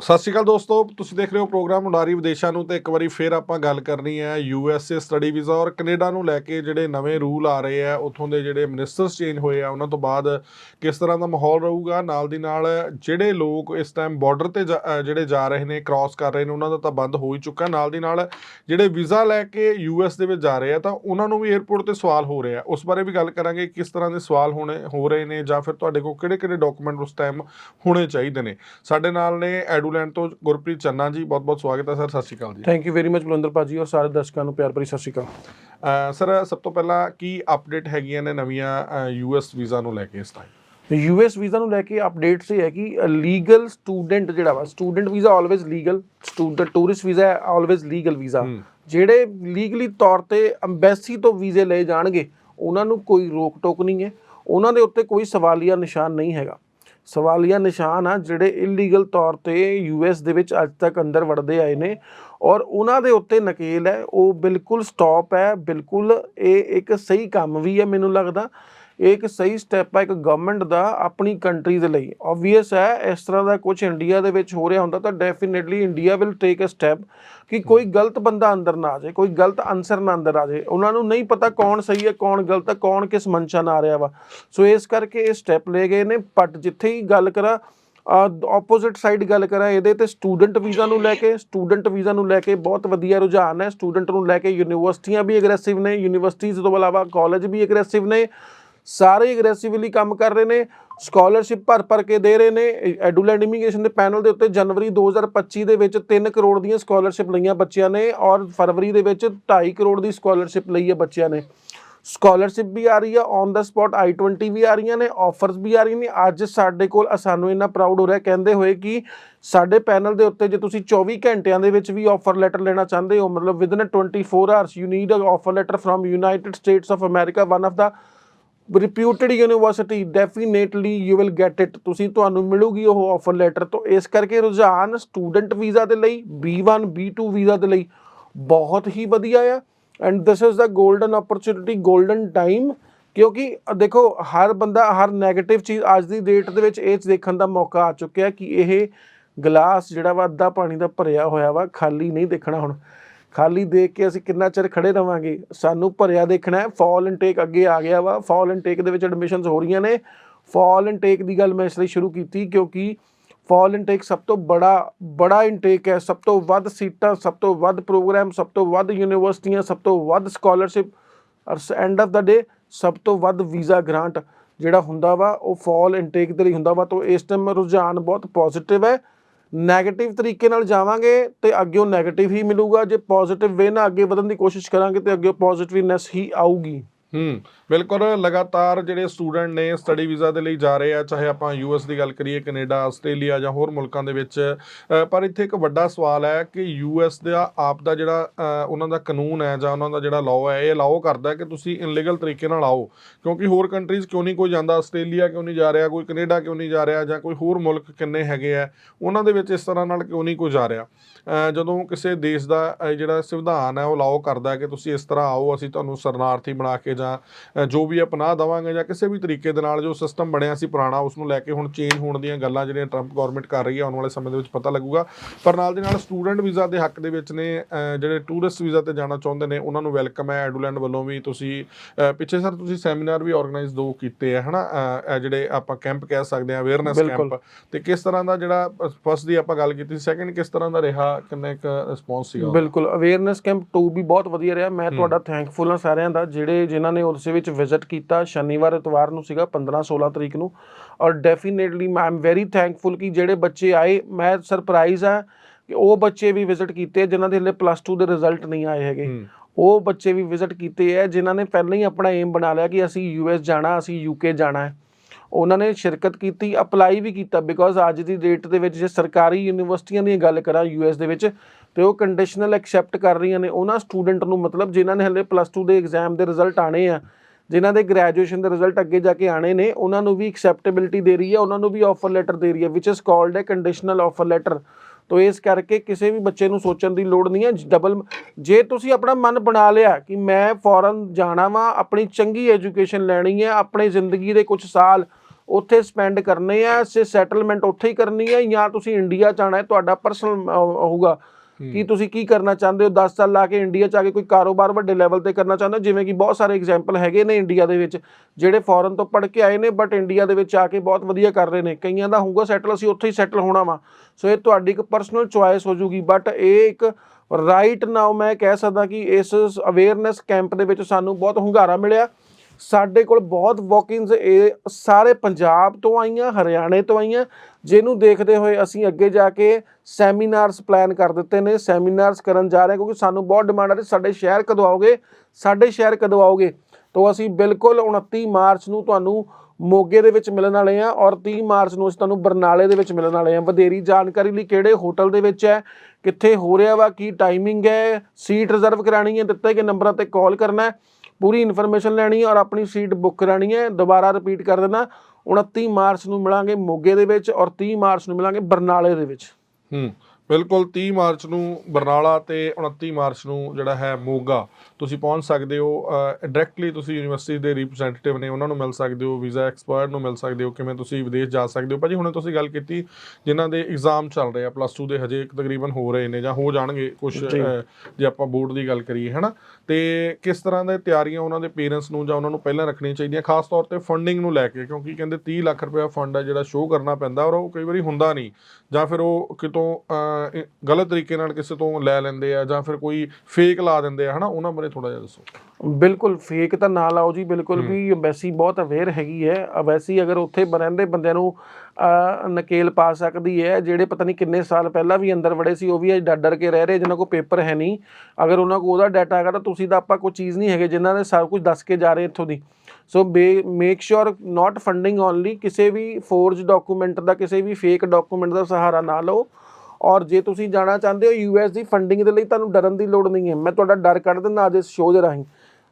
ਸਤਿ ਸ਼੍ਰੀ ਅਕਾਲ ਦੋਸਤੋ, ਤੁਸੀਂ ਦੇਖ ਰਹੇ ਹੋ ਪ੍ਰੋਗਰਾਮ ਉਡਾਰੀ ਵਿਦੇਸ਼ਾਂ ਨੂੰ ਤੇ ਇੱਕ ਵਾਰੀ ਫੇਰ ਆਪਾਂ ਗੱਲ ਕਰਨੀ ਹੈ U S A study visa ਔਰ ਕੈਨੇਡਾ ਨੂੰ ਲੈ ਕੇ ਜਿਹੜੇ ਨਵੇਂ ਰੂਲ ਆ ਰਹੇ ਆ, ਉਥੋਂ ਦੇ ਜਿਹੜੇ ਮਿਨਿਸਟਰਸ ਚੇਂਜ ਹੋਏ ਆ, ਉਹਨਾਂ ਤੋਂ ਬਾਅਦ ਕਿਸ ਤਰ੍ਹਾਂ ਦਾ ਮਾਹੌਲ ਰਹੂਗਾ, ਨਾਲ ਦੀ ਨਾਲ ਜਿਹੜੇ ਲੋਕ ਇਸ ਟਾਈਮ ਬਾਰਡਰ ਤੇ ਜਾ- ਜਿਹੜੇ ਜਾ ਰਹੇ ਨੇ ਕ੍ਰਾਸ ਕਰ ਰਹੇ ਨੇ, ਉਹਨਾਂ ਦਾ ਤਾਂ ਬੰਦ ਹੋ ਹੀ ਚੁੱਕਾ, ਨਾਲ ਦੀ ਨਾਲ ਜਿਹੜੇ ਵੀਜ਼ਾ ਲੈ ਕੇ ਯੂ ਐਸ ਦੇ ਵਿੱਚ ਜਾ ਰਹੇ ਆ, ਤਾਂ ਉਹਨਾਂ ਨੂੰ ਵੀ 에ਅਰਪੋਰਟ ਤੇ ਸਵਾਲ ਹੋ ਰਹੇ। ਆ ਉਸ ਬਾਰੇ ਵੀ ਗੱਲ ਕਰਾਂਗੇ ਕਿਸ ਤਰ੍ਹਾਂ ਦੇ ਸਵਾਲ ਹੋਣੇ, ਹੋ ਰਹੇ ਨੇ ਜਾਂ ਫਿਰ ਤੁਹਾਡੇ ਕੋਲ ਕਿਹੜੇ ਕਿਹੜੇ ਡਾਕੂਮੈਂਟ ਉਸ ਟਾਈਮ ਹੋਣੇ ਚਾਹੀਦੇ ਨੇ। ਸਾਡੇ ਨਾਲ ਨੇ ਐਡੂਲੈਂਡ ਤੋਂ ਗੁਰਪ੍ਰੀਤ ਚੰਨਾ ਜੀ ਬਹੁਤ ਬਹੁਤ ਸਵਾਗਤ ਹੈ sir Sat Shri Akal ji. Thank you very much Balwinder ਭਾਜੀ ਔਰ ਸਾਰੇ ਦਰਸ਼ਕਾਂ ਨੂੰ ਪਿਆਰ ਭਰੀ ਸਤਿ ਸ਼੍ਰੀ ਅਕਾਲ। ਸਰ ਸਭ ਤੋਂ ਪਹਿਲਾਂ ਕੀ ਅਪਡੇਟ ਹੈਗੀਆਂ ਨੇ ਨਵੀਆਂ ਯੂਐਸ ਵੀਜ਼ਾ ਨੂੰ ਲੈ ਕੇ ਇਸ ਟਾਈਮ ਯੂਐਸ ਵੀਜ਼ਾ ਨੂੰ ਲੈ ਕੇ ਅਪਡੇਟਸ ਇਹ ਹੈ ਕਿ ਲੀਗਲ ਸਟੂਡੈਂਟ ਜਿਹੜਾ ਵਾ student visa always legal student tourist visa always legal visa. ਹੂੰ। ਜਿਹੜੇ ਲੀਗਲੀ ਤੌਰ ਤੇ ਅੰਬੈਸੀ ਤੋਂ ਵੀਜ਼ੇ ਲਏ ਜਾਣਗੇ ਉਹਨਾਂ ਨੂੰ ਕੋਈ ਰੋਕ ਟੋਕ ਨਹੀਂ ਹੈ। ਉਹਨਾਂ ਦੇ ਉੱਤੇ ਕੋਈ ਸਵਾਲੀਆ ਨਿਸ਼ਾਨ ਨਹੀਂ ਹੈਗਾ। ਸਵਾਲੀਆ ਨਿਸ਼ਾਨ ਆ, ਜਿਹੜੇ ਇਲੀਗਲ ਤੌਰ ਤੇ ਯੂਐਸ ਦੇ ਵਿੱਚ ਅੱਜ ਤੱਕ ਅੰਦਰ ਵੜਦੇ ਆਏ ਨੇ ਔਰ ਉਹਨਾਂ ਦੇ ਉੱਤੇ ਨਕੇਲ ਹੈ, ਉਹ ਬਿਲਕੁਲ ਸਟਾਪ ਹੈ, ਬਿਲਕੁਲ ਇਹ ਇੱਕ ਸਹੀ ਕੰਮ ਵੀ ਹੈ ਮੈਨੂੰ ਲੱਗਦਾ। ਇਹ ਇੱਕ ਸਹੀ ਸਟੈਪ ਹੈ ਇੱਕ ਗਵਰਨਮੈਂਟ ਦਾ ਆਪਣੀ ਕੰਟਰੀ ਦੇ ਲਈ। ਆਬਵੀਅਸ ਹੈ ਇਸ ਤਰ੍ਹਾਂ ਦਾ ਕੁਝ ਇੰਡੀਆ ਦੇ ਵਿੱਚ ਹੋ ਰਿਹਾ ਹੁੰਦਾ ਤਾਂ definitely India will take a step ਕਿ ਕੋਈ ਗਲਤ ਬੰਦਾ ਅੰਦਰ ਨਾ ਆ ਜਾਏ ਕੋਈ ਗਲਤ ਆਨਸਰ ਨਾ ਅੰਦਰ ਆ ਜਾਏ। ਉਹਨਾਂ ਨੂੰ ਨਹੀਂ ਪਤਾ ਕੌਣ ਸਹੀ ਹੈ ਕੌਣ ਗਲਤ ਹੈ ਕੌਣ ਕਿਸ ਮਨਸ਼ਾ ਨਾਲ ਆ ਰਿਹਾ ਵਾ। ਸੋ ਇਸ ਕਰਕੇ ਇਹ ਸਟੈਪ ਲਏ ਗਏ ਨੇ ਬਟ ਜਿੱਥੇ ਹੀ ਗੱਲ ਕਰਾਂ ਆਪੋਜ਼ਿਟ ਸਾਈਡ ਗੱਲ ਕਰਾਂ ਇਹਦੇ ਤੇ ਸਟੂਡੈਂਟ ਵੀਜ਼ਾ ਨੂੰ ਲੈ ਕੇ ਸਟੂਡੈਂਟ ਵੀਜ਼ਾ ਨੂੰ ਲੈ ਕੇ ਬਹੁਤ ਵਧੀਆ ਰੁਝਾਨ ਹੈ। ਸਟੂਡੈਂਟ ਨੂੰ ਲੈ ਕੇ ਯੂਨੀਵਰਸਿਟੀਆਂ ਵੀ ਅਗਰੈਸਿਵ ਨੇ ਯੂਨੀਵਰਸਿਟੀਜ਼ ਤੋਂ ਇਲਾਵਾ ਕਾਲਜ ਵੀ ਅਗਰੈਸਿਵ ਨੇ। ਸਾਰੇ ਅਗਰੈਸਿਵਲੀ ਕੰਮ ਕਰ ਰਹੇ ਨੇ ਸਕਾਲਰਸ਼ਿਪ ਭਰ ਭਰ ਕੇ ਦੇ ਰਹੇ ਨੇ ਐਡੂਲੈਂਡ ਇਮੀਗ੍ਰੇਸ਼ਨ ਦੇ ਪੈਨਲ ਦੇ ਉੱਤੇ ਜਨਵਰੀ 2025 ਦੇ ਵਿੱਚ 3 ਕਰੋੜ ਦੀਆਂ ਸਕਾਲਰਸ਼ਿਪ ਲਈਆਂ ਬੱਚਿਆਂ ਨੇ ਔਰ ਫਰਵਰੀ ਦੇ ਵਿੱਚ 2.5 ਕਰੋੜ ਦੀ ਸਕਾਲਰਸ਼ਿਪ ਲਈ ਹੈ ਬੱਚਿਆਂ ਨੇ। ਸਕਾਲਰਸ਼ਿਪ ਵੀ ਆ ਰਹੀ ਹੈ ਔਨ ਦਾ ਸਪੌਟ i20 ਵੀ ਆ ਰਹੀਆਂ ਨੇ ਆਫਰਸ ਵੀ ਆ ਰਹੀਆਂ ਨੇ। ਅੱਜ ਸਾਡੇ ਕੋਲ ਸਾਨੂੰ ਇੰਨਾ ਪ੍ਰਾਊਡ ਹੋ ਰਿਹਾ ਕਹਿੰਦੇ ਹੋਏ ਕਿ ਸਾਡੇ ਪੈਨਲ ਦੇ ਉੱਤੇ ਜੇ ਤੁਸੀਂ 24 ਘੰਟਿਆਂ ਦੇ ਵਿੱਚ ਵੀ ਆਫਰ ਲੈਟਰ ਲੈਣਾ ਚਾਹੁੰਦੇ ਹੋ, ਮਤਲਬ within 24 hours you need a offer letter from United States of America one of the reputed university definitely you will get it ਤੁਸੀਂ ਤੁਹਾਨੂੰ ਮਿਲੂਗੀ ਉਹ ਆਫਰ ਲੈਟਰ ਤੋਂ। ਇਸ ਕਰਕੇ ਰੁਝਾਨ ਸਟੂਡੈਂਟ ਵੀਜ਼ਾ ਦੇ ਲਈ B1 B2 ਵੀਜ਼ਾ ਦੇ ਲਈ ਬਹੁਤ ਹੀ ਵਧੀਆ ਆ। And this is the golden opportunity golden time ਕਿਉਂਕਿ ਦੇਖੋ, ਹਰ ਬੰਦਾ, ਹਰ ਨੈਗੇਟਿਵ ਚੀਜ਼ ਅੱਜ ਦੀ ਡੇਟ ਦੇ ਵਿੱਚ ਇਹ ਦੇਖਣ ਦਾ ਮੌਕਾ ਆ ਚੁੱਕਿਆ ਕਿ ਇਹ ਗਲਾਸ ਜਿਹੜਾ ਵਾ ਅੱਧਾ ਪਾਣੀ ਦਾ ਭਰਿਆ ਹੋਇਆ ਵਾ, ਖਾਲੀ ਨਹੀਂ ਦੇਖਣਾ ਹੁਣ। ਖਾਲੀ ਦੇਖ ਕੇ ਅਸੀਂ ਕਿੰਨਾ ਚਿਰ ਖੜੇ ਰਵਾਂਗੇ? ਸਾਨੂੰ ਭਰਿਆ ਦੇਖਣਾ ਹੈ। ਫਾਲ ਇਨਟੇਕ ਅੱਗੇ ਆ ਗਿਆ ਵਾ। ਫਾਲ ਇਨਟੇਕ ਦੇ ਵਿੱਚ ਐਡਮਿਸ਼ਨਸ ਹੋ ਰਹੀਆਂ ਨੇ। ਫਾਲ ਇਨਟੇਕ ਦੀ ਗੱਲ ਮੈਂ ਇਸ ਲਈ ਸ਼ੁਰੂ ਕੀਤੀ ਕਿਉਂਕਿ ਫਾਲ ਇਨਟੇਕ ਸਭ ਤੋਂ ਬੜਾ ਬੜਾ ਇਨਟੇਕ ਹੈ। ਸਭ ਤੋਂ ਵੱਧ ਸੀਟਾਂ, ਸਭ ਤੋਂ ਵੱਧ ਪ੍ਰੋਗਰਾਮ ਸਭ ਤੋਂ ਵੱਧ ਯੂਨੀਵਰਸਿਟੀਆਂ ਸਭ ਤੋਂ ਵੱਧ ਸਕਾਲਰਸ਼ਿਪ ਔਰ ਐਂਡ ਆਫ ਦਾ ਡੇ ਸਭ ਤੋਂ ਵੱਧ ਵੀਜ਼ਾ ਗ੍ਰਾਂਟ ਜਿਹੜਾ ਹੁੰਦਾ ਵਾ, ਉਹ ਫਾਲ ਇਨਟੇਕ ਦੇ ਲਈ ਹੁੰਦਾ ਵਾ। ਤਾਂ ਇਸ ਟਾਈਮ ਰੁਝਾਨ ਬਹੁਤ ਪੋਜ਼ਿਟਿਵ ਹੈ। 네ਗੇਟਿਵ ਤਰੀਕੇ ਨਾਲ ਜਾਵਾਂਗੇ ਤੇ ਅੱਗੇੋਂ ਨੈਗੇਟਿਵ ਹੀ ਮਿਲੂਗਾ। ਜੇ ਪੋਜ਼ਿਟਿਵ ਵੇ ਨਾਲ ਅੱਗੇ ਵਧਣ ਦੀ ਕੋਸ਼ਿਸ਼ ਕਰਾਂਗੇ ਤੇ ਅੱਗੇ ਪੋਜ਼ਿਟਿਵਨੈਸ ਹੀ ਆਊਗੀ। ਹੂੰ, ਬਿਲਕੁਲ, ਲਗਾਤਾਰ ਜਿਹੜੇ ਸਟੂਡੈਂਟ ਨੇ ਸਟੱਡੀ ਵੀਜ਼ਾ ਦੇ ਲਈ ਜਾ ਰਹੇ ਆ, ਚਾਹੇ ਆਪਾਂ ਯੂਐਸ ਦੀ ਗੱਲ ਕਰੀਏ, ਕੈਨੇਡਾ, ਆਸਟ੍ਰੇਲੀਆ ਜਾਂ ਹੋਰ ਮੁਲਕਾਂ ਦੇ ਵਿੱਚ ਪਰ ਇੱਥੇ ਇੱਕ ਵੱਡਾ ਸਵਾਲ ਹੈ ਕਿ ਯੂਐਸ ਦਾ, ਆਪ ਦਾ ਜਿਹੜਾ ਉਹਨਾਂ ਦਾ ਕਾਨੂੰਨ ਹੈ ਜਾਂ ਉਹਨਾਂ ਦਾ ਜਿਹੜਾ ਲਾਅ ਹੈ, ਇਹ ਅਲਾਉ ਕਰਦਾ ਕਿ ਤੁਸੀਂ ਇਨਲੀਗਲ ਤਰੀਕੇ ਨਾਲ ਆਓ? ਕਿਉਂਕਿ ਹੋਰ ਕੰਟਰੀਜ਼ ਕਿਉਂ ਨਹੀਂ ਕੋਈ ਜਾਂਦਾ? ਆਸਟ੍ਰੇਲੀਆ ਕਿਉਂ ਨਹੀਂ ਜਾ ਰਿਹਾ? ਕੋਈ ਕੈਨੇਡਾ ਕਿਉਂ ਨਹੀਂ ਜਾ ਰਿਹਾ? ਜਾਂ ਕੋਈ ਹੋਰ ਮੁਲਕ ਕਿੰਨੇ ਹੈਗੇ ਆ? ਉਹਨਾਂ ਦੇ ਵਿੱਚ ਇਸ ਤਰ੍ਹਾਂ ਨਾਲ ਕਿਉਂ ਨਹੀਂ ਕੋਈ ਜਾ ਰਿਹਾ? ਜਦੋਂ ਕਿਸੇ ਦੇਸ਼ ਦਾ ਜਿਹੜਾ ਸੰਵਿਧਾਨ ਹੈ, ਉਹ ਅਲਾਉ ਕਰਦਾ ਕਿ ਤੁਸੀਂ ਇਸ ਤਰ੍ਹਾਂ ਆਓ, ਅਸੀਂ ਤੁਹਾਨੂੰ ਸ਼ਰਨਾਰਥੀ ਬਣਾ ਕੇ ਜਾਂ ਜੋ ਵੀ ਅਪਣਾ ਦੇਵਾਂਗੇ ਜਾਂ ਕਿਸੇ ਵੀ ਤਰੀਕੇ ਦੇ ਨਾਲ ਜੋ ਸਿਸਟਮ ਬਣਿਆ ਸੀ ਪੁਰਾਣਾ ਉਸ ਨੂੰ ਲੈ ਕੇ ਹੁਣ ਚੇਂਜ ਹੋਣ ਦੀਆਂ ਗੱਲਾਂ ਜਿਹੜੀਆਂ ਟਰੰਪ ਗਵਰਨਮੈਂਟ ਕਰ ਰਹੀ ਹੈ ਆਉਣ ਵਾਲੇ ਸਮੇਂ ਦੇ ਵਿੱਚ ਪਤਾ ਲੱਗੂਗਾ। ਪਰ ਨਾਲ ਦੇ ਨਾਲ ਸਟੂਡੈਂਟ ਵੀਜ਼ਾ ਦੇ ਹੱਕ ਦੇ ਵਿੱਚ ਨੇ ਜਿਹੜੇ ਟੂਰਿਸਟ ਵੀਜ਼ਾ ਤੇ ਜਾਣਾ ਚਾਹੁੰਦੇ ਨੇ ਉਹਨਾਂ ਨੂੰ ਵੈਲਕਮ ਹੈ। ਐਡੂਲੈਂਡ ਵੱਲੋਂ ਵੀ ਤੁਸੀਂ ਪਿੱਛੇ ਸਰ ਤੁਸੀਂ ਸੈਮੀਨਾਰ ਵੀ ਆਰਗੇਨਾਈਜ਼ ਦੋ ਕੀਤੇ ਆ ਹਨਾ? ਜਿਹੜੇ ਆਪਾਂ ਕੈਂਪ ਕਹਿ ਸਕਦੇ ਆ ਅਵੇਅਰਨੈਸ। ਕੈਂਪ ਤੇ ਕਿਸ ਤਰ੍ਹਾਂ ਦਾ ਜਿਹੜਾ ਫਸਟ ਦੀ ਆਪਾਂ ਗੱਲ ਕੀਤੀ ਸੈਕੰਡ ਕਿਸ ਤਰ੍ਹਾਂ ਦਾ ਰਿਹਾ ਕਿੰਨੇ ਕੁ ਰਿਸਪੌਂਸ ਸੀਗਾ? ਬਿਲਕੁਲ ਅਵੇਅਰਨੈਸ ਕੈਂਪ 2 ਵੀ ਬਹੁਤ ਵਧੀਆ ਰਿਹਾ। ਮੈਂ ਤੁਹਾਡਾ ਥੈਂਕਫੁਲ ਹਾਂ ਸਾਰਿਆਂ ਦਾ ਜਿਹੜੇ ਜਿਨ੍ਹਾਂ ਨੇ ਉਸ ਵਿੱਚ ਵਿਜ਼ਿਟ ਕੀਤਾ ਸ਼ਨੀਵਾਰ ਇਤਵਾਰ ਨੂੰ ਸੀਗਾ 15 16 ਤਰੀਕ ਨੂੰ। ਔਰ ਡੈਫੀਨੇਟਲੀ ਮੈਂ ਆਮ ਵੈਰੀ ਥੈਂਕਫੁਲ ਕਿ ਜਿਹੜੇ ਬੱਚੇ ਆਏ ਮੈਂ ਸਰਪ੍ਰਾਈਜ਼ ਆ ਕਿ ਉਹ ਬੱਚੇ ਵੀ ਵਿਜ਼ਿਟ ਕੀਤੇ ਜਿਨ੍ਹਾਂ ਦੇ ਹਲੇ ਪਲੱਸ 2 ਦੇ ਰਿਜ਼ਲਟ ਨਹੀਂ ਆਏ ਹੈਗੇ। ਉਹ ਬੱਚੇ ਵੀ ਵਿਜ਼ਿਟ ਕੀਤੇ ਹੈ ਜਿਨ੍ਹਾਂ ਨੇ ਪਹਿਲਾਂ ਹੀ ਆਪਣਾ ਏਮ ਬਣਾ ਲਿਆ ਕਿ ਅਸੀਂ ਯੂਐਸ ਜਾਣਾ ਅਸੀਂ ਯੂਕੇ ਜਾਣਾ ਹੈ। ਉਹਨਾਂ ਨੇ ਸ਼ਿਰਕਤ ਕੀਤੀ ਅਪਲਾਈ ਵੀ ਕੀਤਾ ਬਿਕੋਜ਼ ਅੱਜ ਦੀ ਡੇਟ ਦੇ ਵਿੱਚ ਜੇ ਸਰਕਾਰੀ ਯੂਨੀਵਰਸਿਟੀਆਂ ਦੀ ਗੱਲ ਕਰਾਂ ਯੂਐਸ ਦੇ ਵਿੱਚ ਤੇ ਉਹ ਕੰਡੀਸ਼ਨਲ ਐਕਸੈਪਟ ਕਰ ਰਹੀਆਂ ਨੇ। ਉਹਨਾਂ ਸਟੂਡੈਂਟ ਨੂੰ ਮਤਲਬ ਜਿਨ੍ਹਾਂ ਨੇ ਹਲੇ ਪਲੱਸ 2 ਦੇ ਐਗਜ਼ਾਮ ਦੇ ਰਿਜ਼ਲਟ ਆਣੇ ਆ, ਜਿਨ੍ਹਾਂ ਦੇ ਗ੍ਰੈਜੂਏਸ਼ਨ ਦੇ ਰਿਜ਼ਲਟ ਅੱਗੇ ਜਾ ਕੇ ਆਣੇ ਨੇ, ਉਹਨਾਂ ਨੂੰ ਵੀ ਐਕਸੈਪਟੇਬਿਲਟੀ ਦੇ ਰਹੀ ਹੈ ਉਹਨਾਂ ਨੂੰ ਵੀ ਆਫਰ ਲੈਟਰ ਦੇ ਰਹੀ ਹੈ ਵਿਚ ਇਜ਼ ਕਾਲਡ ਹੈ ਕੰਡੀਸ਼ਨਲ ਆਫਰ ਲੈਟਰ ਤੋ ਇਸ ਕਰਕੇ ਕਿਸੇ ਵੀ ਬੱਚੇ ਨੂੰ ਸੋਚਣ ਦੀ ਲੋੜ ਨਹੀਂ ਹੈ ਡਬਲ ਜੇ ਤੁਸੀਂ ਆਪਣਾ ਮਨ ਬਣਾ ਲਿਆ ਕਿ ਮੈਂ ਫੋਰਨ ਜਾਣਾ ਵਾ, ਆਪਣੀ ਚੰਗੀ ਐਜੂਕੇਸ਼ਨ ਲੈਣੀ ਹੈ ਆਪਣੀ ਜ਼ਿੰਦਗੀ ਦੇ ਕੁਝ ਸਾਲ ਉੱਥੇ ਸਪੈਂਡ ਕਰਨੇ ਆ, ਸੇ ਸੈਟਲਮੈਂਟ ਉੱਥੇ ਹੀ ਕਰਨੀ ਹੈ ਜਾਂ ਤੁਸੀਂ ਇੰਡੀਆ ਜਾਣਾ ਹੈ, ਤੁਹਾਡਾ ਪਰਸਨਲ ਹੋਊਗਾ। ਕਿ ਤੁਸੀਂ ਕੀ ਕਰਨਾ ਚਾਹੁੰਦੇ ਹੋ? 10 ਸਾਲ ਲਾ ਕੇ ਇੰਡੀਆ ਚ ਆ ਕੇ ਕੋਈ ਕਾਰੋਬਾਰ ਵੱਡੇ ਲੈਵਲ ਤੇ ਕਰਨਾ ਚਾਹੁੰਦੇ ਹੋ? ਜਿਵੇਂ ਕਿ ਬਹੁਤ ਸਾਰੇ ਐਗਜ਼ਾਮਪਲ ਹੈਗੇ ਨੇ ਇੰਡੀਆ ਦੇ ਵਿੱਚ, ਜਿਹੜੇ ਫੋਰਨ ਤੋਂ ਪੜ੍ਹ ਕੇ ਆਏ ਨੇ ਬਟ ਇੰਡੀਆ ਦੇ ਵਿੱਚ ਆ ਕੇ ਬਹੁਤ ਵਧੀਆ ਕਰ ਰਹੇ ਨੇ। ਕਈਆਂ ਦਾ ਹੋਊਗਾ ਸੈਟਲ ਅਸੀਂ ਉੱਥੇ ਹੀ ਸੈਟਲ ਹੋਣਾ ਵਾ। ਸੋ ਇਹ ਤੁਹਾਡੀ ਇੱਕ ਪਰਸਨਲ ਚੁਆਇਸ ਹੋ ਜੂਗੀ ਬਟ ਇਹ ਇੱਕ ਰਾਈਟ ਨਾਓ ਮੈਂ ਕਹਿ ਸਕਦਾ ਕਿ ਇਸ ਅਵੇਅਰਨੈਸ ਕੈਂਪ ਦੇ ਵਿੱਚ ਸਾਨੂੰ ਬਹੁਤ ਹੁੰਗਾਰਾ ਮਿਲਿਆ। ਸਾਡੇ ਕੋਲ ਬਹੁਤ ਵਾਕਿੰਗਸ ਇਹ ਸਾਰੇ ਪੰਜਾਬ ਤੋਂ ਆਈਆਂ, ਹਰਿਆਣੇ ਤੋਂ ਆਈਆਂ, ਜਿਹਨੂੰ ਦੇਖਦੇ ਹੋਏ ਅਸੀਂ ਅੱਗੇ ਜਾ ਕੇ ਸੈਮੀਨਾਰਸ ਪਲਾਨ ਕਰ ਦਿੱਤੇ ਨੇ ਸੈਮੀਨਾਰਸ ਕਰਨ ਜਾ ਰਹੇ ਹਾਂ, ਕਿਉਂਕਿ ਸਾਨੂੰ ਬਹੁਤ ਡਿਮਾਂਡ ਆ ਰਹੀ ਸਾਡੇ ਸ਼ਹਿਰ ਕਦੋਂ ਆਓਗੇ? ਸਾਡੇ ਸ਼ਹਿਰ ਕਦੋਂ ਆਓਗੇ? ਤੋਂ ਅਸੀਂ ਬਿਲਕੁਲ 29 ਮਾਰਚ ਨੂੰ ਤੁਹਾਨੂੰ ਮੋਗੇ ਦੇ ਵਿੱਚ ਮਿਲਣ ਵਾਲੇ ਆ ਔਰ 30 ਮਾਰਚ ਨੂੰ ਅਸੀਂ ਤੁਹਾਨੂੰ ਬਰਨਾਲੇ ਦੇ ਵਿੱਚ ਮਿਲਣ ਵਾਲੇ ਆ ਵਧੇਰੀ ਜਾਣਕਾਰੀ ਲਈ ਕਿਹੜੇ ਹੋਟਲ ਦੇ ਵਿੱਚ ਹੈ, ਕਿੱਥੇ ਹੋ ਰਿਹਾ ਵਾ, ਕੀ ਟਾਈਮਿੰਗ ਹੈ ਸੀਟ ਰਿਜ਼ਰਵ ਕਰਾਣੀ ਹੈ, ਦਿੱਤੇ ਗਏ ਨੰਬਰਾਂ ਤੇ ਕਾਲ ਕਰਨਾ ਹੈ। ਪੂਰੀ ਇਨਫੋਰਮੇਸ਼ਨ ਲੈਣੀ ਹੈ ਔਰ ਆਪਣੀ ਸੀਟ ਬੁੱਕ ਕਰਾਣੀ ਹੈ। ਦੁਬਾਰਾ ਰਿਪੀਟ ਕਰ ਦੇਣਾ 29 ਮਾਰਚ ਨੂੰ ਮਿਲਾਂਗੇ ਮੋਗੇ ਦੇ ਵਿੱਚ ਔਰ 30 ਮਾਰਚ ਨੂੰ ਮਿਲਾਂਗੇ ਬਰਨਾਲੇ ਦੇ ਵਿੱਚ। ਹੂੰ। ਬਿਲਕੁਲ 30 ਮਾਰਚ ਨੂੰ ਬਰਨਾਲਾ ਤੇ 29 ਮਾਰਚ ਨੂੰ ਜਿਹੜਾ ਹੈ ਮੋਗਾ। ਤੁਸੀਂ ਪਹੁੰਚ ਸਕਦੇ ਹੋ ਡਾਇਰੈਕਟਲੀ ਤੁਸੀਂ ਯੂਨੀਵਰਸਿਟੀ ਦੇ ਰਿਪਰੈਜ਼ੈਂਟੇਟਿਵ ਨੇ ਉਹਨਾਂ ਨੂੰ ਮਿਲ ਸਕਦੇ ਹੋ ਵੀਜ਼ਾ ਐਕਸਪਰਟ ਨੂੰ ਮਿਲ ਸਕਦੇ ਹੋ ਕਿਵੇਂ ਤੁਸੀਂ ਵਿਦੇਸ਼ ਜਾ ਸਕਦੇ ਹੋ। ਭਾਜੀ ਹੁਣੇ ਤੁਸੀਂ ਗੱਲ ਕੀਤੀ ਜਿਨ੍ਹਾਂ ਦੇ ਐਗਜ਼ਾਮ ਚੱਲ ਰਹੇ ਆ ਪਲੱਸ 2 ਦੇ ਹਜੇ ਤਕਰੀਬਨ ਹੋ ਰਹੇ ਨੇ ਜਾਂ ਹੋ ਜਾਣਗੇ ਕੁਝ ਜੀ। ਆਪਾਂ ਬੋਰਡ ਦੀ ਗੱਲ ਕਰੀਏ ਹਨਾ? ਤੇ ਕਿਸ ਤਰ੍ਹਾਂ ਦੇ ਤਿਆਰੀਆਂ ਉਹਨਾਂ ਦੇ ਪੇਰੈਂਟਸ ਨੂੰ ਜਾਂ ਉਹਨਾਂ ਨੂੰ ਪਹਿਲਾਂ ਰੱਖਣੀਆਂ ਚਾਹੀਦੀਆਂ? ਖਾਸ ਤੌਰ ਤੇ ਫੰਡਿੰਗ ਨੂੰ ਲੈ ਕੇ ਕਿਉਂਕਿ ਕਹਿੰਦੇ 30 ਲੱਖ ਰੁਪਏ ਫੰਡ ਹੈ ਜਿਹੜਾ ਸ਼ੋਅ ਕਰਨਾ ਪੈਂਦਾ ਔਰ ਉਹ ਕਈ ਵਾਰੀ ਹੁੰਦਾ ਨਹੀਂ। ਜਾਂ ਫਿਰ ਉਹ ਕਿਤੋਂ ਗਲਤ ਤਰੀਕੇ ਨਾਲ ਕਿਸੇ ਤੋਂ ਲੈ ਲੈਂਦੇ ਆ ਜਾਂ ਫਿਰ ਕੋਈ ਫੇਕ ਲਾ ਦਿੰਦੇ ਆ ਹਨਾ? ਉਹਨਾਂ ਬਾਰੇ ਥੋੜਾ ਜਿਹਾ ਦੱਸੋ। ਬਿਲਕੁਲ ਫੇਕ ਤਾਂ ਨਾ ਲਾਓ ਜੀ ਬਿਲਕੁਲ ਵੀ ਐਮਬੈਸੀ ਬਹੁਤ ਅਵੇਅਰ ਹੈਗੀ ਹੈ। ਐਮਬੈਸੀ ਅਗਰ ਉੱਥੇ ਰਹਿੰਦੇ ਬੰਦਿਆਂ ਨੂੰ ਨਕੇਲ ਪਾ ਸਕਦੀ ਹੈ ਜਿਹੜੇ ਪਤਾ ਨਹੀਂ ਕਿੰਨੇ ਸਾਲ ਪਹਿਲਾਂ ਵੀ ਅੰਦਰ ਵੜੇ ਸੀ ਉਹ ਵੀ ਅੱਜ ਡਰ ਡਰ ਕੇ ਰਹਿ ਰਹੇ ਜਿਨ੍ਹਾਂ ਕੋਲ ਪੇਪਰ ਹੈ ਨਹੀਂ। ਅਗਰ ਉਹਨਾਂ ਕੋਲ ਉਹਦਾ ਡਾਟਾ ਹੈਗਾ ਤਾਂ ਤੁਸੀਂ ਤਾਂ ਆਪਾਂ ਕੋਈ ਚੀਜ਼ ਨਹੀਂ ਹੈਗੇ ਜਿਨ੍ਹਾਂ ਨੇ ਸਭ ਕੁਝ ਦੱਸ ਕੇ ਜਾ ਰਹੇ ਇੱਥੋਂ ਦੀ। So make sure not funding only ਕਿਸੇ ਵੀ ਫੋਰਜ ਡਾਕੂਮੈਂਟ ਦਾ ਕਿਸੇ ਵੀ ਫੇਕ ਡਾਕੂਮੈਂਟ ਦਾ ਸਹਾਰਾ ਨਾ ਲਓ। ਔਰ ਜੇ ਤੁਸੀਂ ਜਾਣਾ ਚਾਹੁੰਦੇ ਹੋ ਯੂਐਸ ਦੀ ਫੰਡਿੰਗ ਦੇ ਲਈ ਤੁਹਾਨੂੰ ਡਰਨ ਦੀ ਲੋੜ ਨਹੀਂ ਹੈ। ਮੈਂ ਤੁਹਾਡਾ ਡਰ ਕੱਢ ਦਿੰਦਾ ਅੱਜ ਇਸ ਸ਼ੋਅ ਦੇ ਰਾਹੀਂ।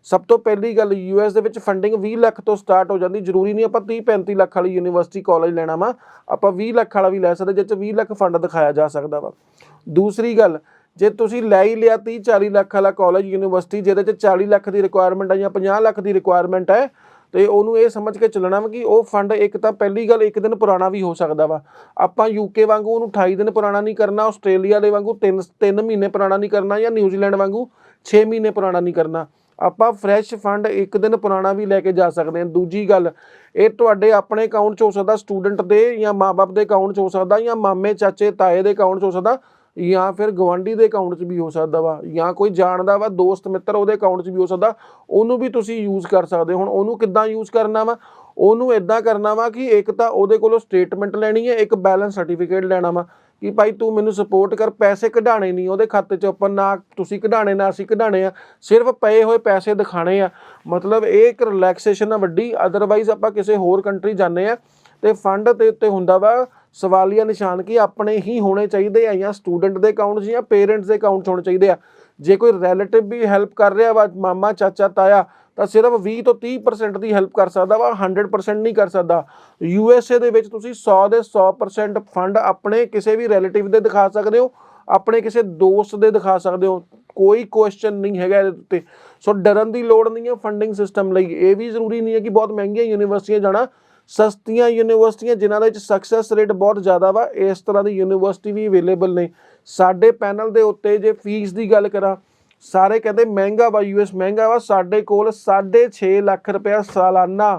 ਸਭ ਤੋਂ ਪਹਿਲੀ ਗੱਲ ਯੂਐਸ ਦੇ ਵਿੱਚ ਫੰਡਿੰਗ 20 ਲੱਖ ਤੋਂ ਸਟਾਰਟ ਹੋ ਜਾਂਦੀ। ਜ਼ਰੂਰੀ ਨਹੀਂ ਆਪਾਂ 30 35 ਲੱਖ ਵਾਲੀ ਯੂਨੀਵਰਸਿਟੀ ਕਾਲਜ ਲੈਣਾ ਵਾ। ਆਪਾਂ 20 ਲੱਖ ਵਾਲਾ ਵੀ ਲੈ ਸਕਦੇ ਜਿਸ 'ਚ 20 ਲੱਖ ਫੰਡ ਦਿਖਾਇਆ ਜਾ ਸਕਦਾ ਵਾ। ਦੂਸਰੀ ਗੱਲ, ਜੇ ਤੁਸੀਂ ਲੈ ਹੀ ਲਿਆ 30 40 ਲੱਖ ਵਾਲਾ ਕਾਲਜ ਯੂਨੀਵਰਸਿਟੀ ਜਿਹਦੇ 'ਚ 40 ਲੱਖ ਦੀ ਰਿਕੁਆਇਰਮੈਂਟ ਹੈ ਜਾਂ 50 ਲੱਖ ਦੀ ਰਿਕੁਆਇਰਮੈਂਟ ਹੈ ਤੇ ਉਹਨੂੰ ਇਹ ਸਮਝ ਕੇ ਚੱਲਣਾ ਵਾ ਕਿ ਉਹ ਫੰਡ ਇੱਕ ਤਾਂ ਪਹਿਲੀ ਗੱਲ ਇੱਕ ਦਿਨ ਪੁਰਾਣਾ ਵੀ ਹੋ ਸਕਦਾ ਵਾ। ਆਪਾਂ ਯੂਕੇ ਵਾਂਗੂ ਉਹਨੂੰ 28 ਦਿਨ ਪੁਰਾਣਾ ਨਹੀਂ ਕਰਨਾ, ਆਸਟ੍ਰੇਲੀਆ ਦੇ ਵਾਂਗੂ 3 3 ਮਹੀਨੇ ਪੁਰਾਣਾ ਨਹੀਂ ਕਰਨਾ ਜਾਂ ਨਿਊਜ਼ੀਲੈਂਡ ਵਾਂਗੂ 6 ਮਹੀਨੇ ਪੁਰਾਣਾ ਨਹੀਂ ਕਰਨਾ। ਆਪਾਂ ਫਰੈਸ਼ ਫੰਡ ਇੱਕ ਦਿਨ ਪੁਰਾਣਾ ਵੀ ਲੈ ਕੇ ਜਾ ਸਕਦੇ ਹਾਂ। ਦੂਜੀ ਗੱਲ, ਇਹ ਤੁਹਾਡੇ ਆਪਣੇ ਅਕਾਊਂਟ 'ਚ ਹੋ ਸਕਦਾ ਸਟੂਡੈਂਟ ਦੇ ਜਾਂ ਮਾਪੇ ਦੇ ਅਕਾਊਂਟ 'ਚ ਹੋ ਸਕਦਾ ਜਾਂ ਮਾਮੇ, ਚਾਚੇ, ਤਾਏ ਦੇ ਅਕਾਊਂਟ 'ਚ ਹੋ ਸਕਦਾ। ਜਾਂ ਫਿਰ ਗਵਾਂਢੀ ਦੇ ਅਕਾਊਂਟ 'ਚ ਵੀ ਹੋ ਸਕਦਾ ਵਾ, ਜਾਂ ਕੋਈ ਜਾਣਦਾ ਵਾ, ਦੋਸਤ, ਮਿੱਤਰ ਉਹਦੇ ਅਕਾਊਂਟ 'ਚ ਵੀ ਹੋ ਸਕਦਾ, ਉਹਨੂੰ ਵੀ ਤੁਸੀਂ ਯੂਜ਼ ਕਰ ਸਕਦੇ ਹੋ। ਹੁਣ ਉਹਨੂੰ ਕਿੱਦਾਂ ਯੂਜ਼ ਕਰਨਾ ਵਾ? ਉਹਨੂੰ ਇਦਾਂ ਕਰਨਾ ਵਾ ਕਿ ਇੱਕ ਤਾਂ ਉਹਦੇ ਕੋਲੋਂ ਸਟੇਟਮੈਂਟ ਲੈਣੀ ਹੈ, ਇੱਕ ਬੈਲੈਂਸ ਸਰਟੀਫਿਕੇਟ ਲੈਣਾ ਵਾ ਕਿ ਭਾਈ ਤੂੰ ਮੈਨੂੰ ਸਪੋਰਟ ਕਰ, ਪੈਸੇ ਕਢਾਣੇ ਨਹੀਂ, ਉਹਦੇ ਖਾਤੇ 'ਚ ਆਪਾਂ ਨਾ ਤੁਸੀਂ ਕਢਾਣੇ ਨਾ ਅਸੀਂ ਕਢਾਣੇ ਆ, ਸਿਰਫ ਪਏ ਹੋਏ ਪੈਸੇ ਦਿਖਾਣੇ ਆ। ਮਤਲਬ ਇਹ ਇੱਕ ਰਿਲੈਕਸੇਸ਼ਨ ਆ ਵੱਡੀ ਅਦਰਵਾਈਜ਼ ਆਪਾਂ ਕਿਸੇ ਹੋਰ ਕੰਟਰੀ ਜਾਂਦੇ ਆ ਤੇ ਫੰਡ ਦੇ ਉੱਤੇ ਹੁੰਦਾ ਵਾ ਸਵਾਲੀਆ ਨਿਸ਼ਾਨ ਕਿ ਆਪਣੇ ਹੀ ਹੋਣੇ ਚਾਹੀਦੇ ਆ ਜਾਂ ਸਟੂਡੈਂਟ ਦੇ ਅਕਾਊਂਟ 'ਚ ਜਾਂ ਪੇਰੈਂਟਸ ਦੇ ਅਕਾਊਂਟ 'ਚ ਹੋਣੇ ਚਾਹੀਦੇ ਆ? ਜੇ ਕੋਈ ਰਿਲੇਟਿਵ ਵੀ ਹੈਲਪ ਕਰ ਰਿਹਾ ਵਾ, ਮਾਮਾ, ਚਾਚਾ, ਤਾਇਆ, ਤਾਂ ਸਿਰਫ 20 ਤੋਂ 30% ਦੀ ਹੈਲਪ ਕਰ ਸਕਦਾ ਵਾ 100% ਨਹੀਂ ਕਰ ਸਕਦਾ। ਯੂ ਐਸ ਏ ਦੇ ਵਿੱਚ ਤੁਸੀਂ 100 ਦੇ 100% ਫੰਡ ਆਪਣੇ ਕਿਸੇ ਵੀ ਰਿਲੇਟਿਵ ਦੇ ਦਿਖਾ ਸਕਦੇ ਹੋ, ਆਪਣੇ ਕਿਸੇ ਦੋਸਤ ਦੇ ਦਿਖਾ ਸਕਦੇ ਹੋ, ਕੋਈ ਕੁਐਸਚਨ ਨਹੀਂ ਹੈਗਾ ਇਹਦੇ ਉੱਤੇ। ਸੋ ਡਰਨ ਦੀ ਲੋੜ ਨਹੀਂ ਹੈ ਫੰਡਿੰਗ ਸਿਸਟਮ ਲਈ। ਇਹ ਵੀ ਜ਼ਰੂਰੀ ਨਹੀਂ ਹੈ ਕਿ ਬਹੁਤ ਮਹਿੰਗੀਆਂ ਯੂਨੀਵਰਸਿਟੀਆਂ ਜਾਣਾ ਸਸਤੀਆਂ ਯੂਨੀਵਰਸਿਟੀਆਂ ਜਿਨ੍ਹਾਂ ਦੇ ਵਿੱਚ ਸਕਸੈਸ ਰੇਟ ਬਹੁਤ ਜ਼ਿਆਦਾ ਵਾ, ਇਸ ਤਰ੍ਹਾਂ ਦੀ ਯੂਨੀਵਰਸਿਟੀ ਵੀ ਅਵੇਲੇਬਲ ਨੇ। ਸਾਡੇ ਪੈਨਲ ਦੇ ਉੱਤੇ ਜੇ ਫੀਸ ਦੀ ਗੱਲ ਕਰਾਂ, ਸਾਰੇ ਕਹਿੰਦੇ ਮਹਿੰਗਾ ਵਾ ਯੂਐਸ ਮਹਿੰਗਾ ਵਾ, ਸਾਡੇ ਕੋਲ 6.5 ਲੱਖ ਰੁਪਇਆ ਸਾਲਾਨਾ।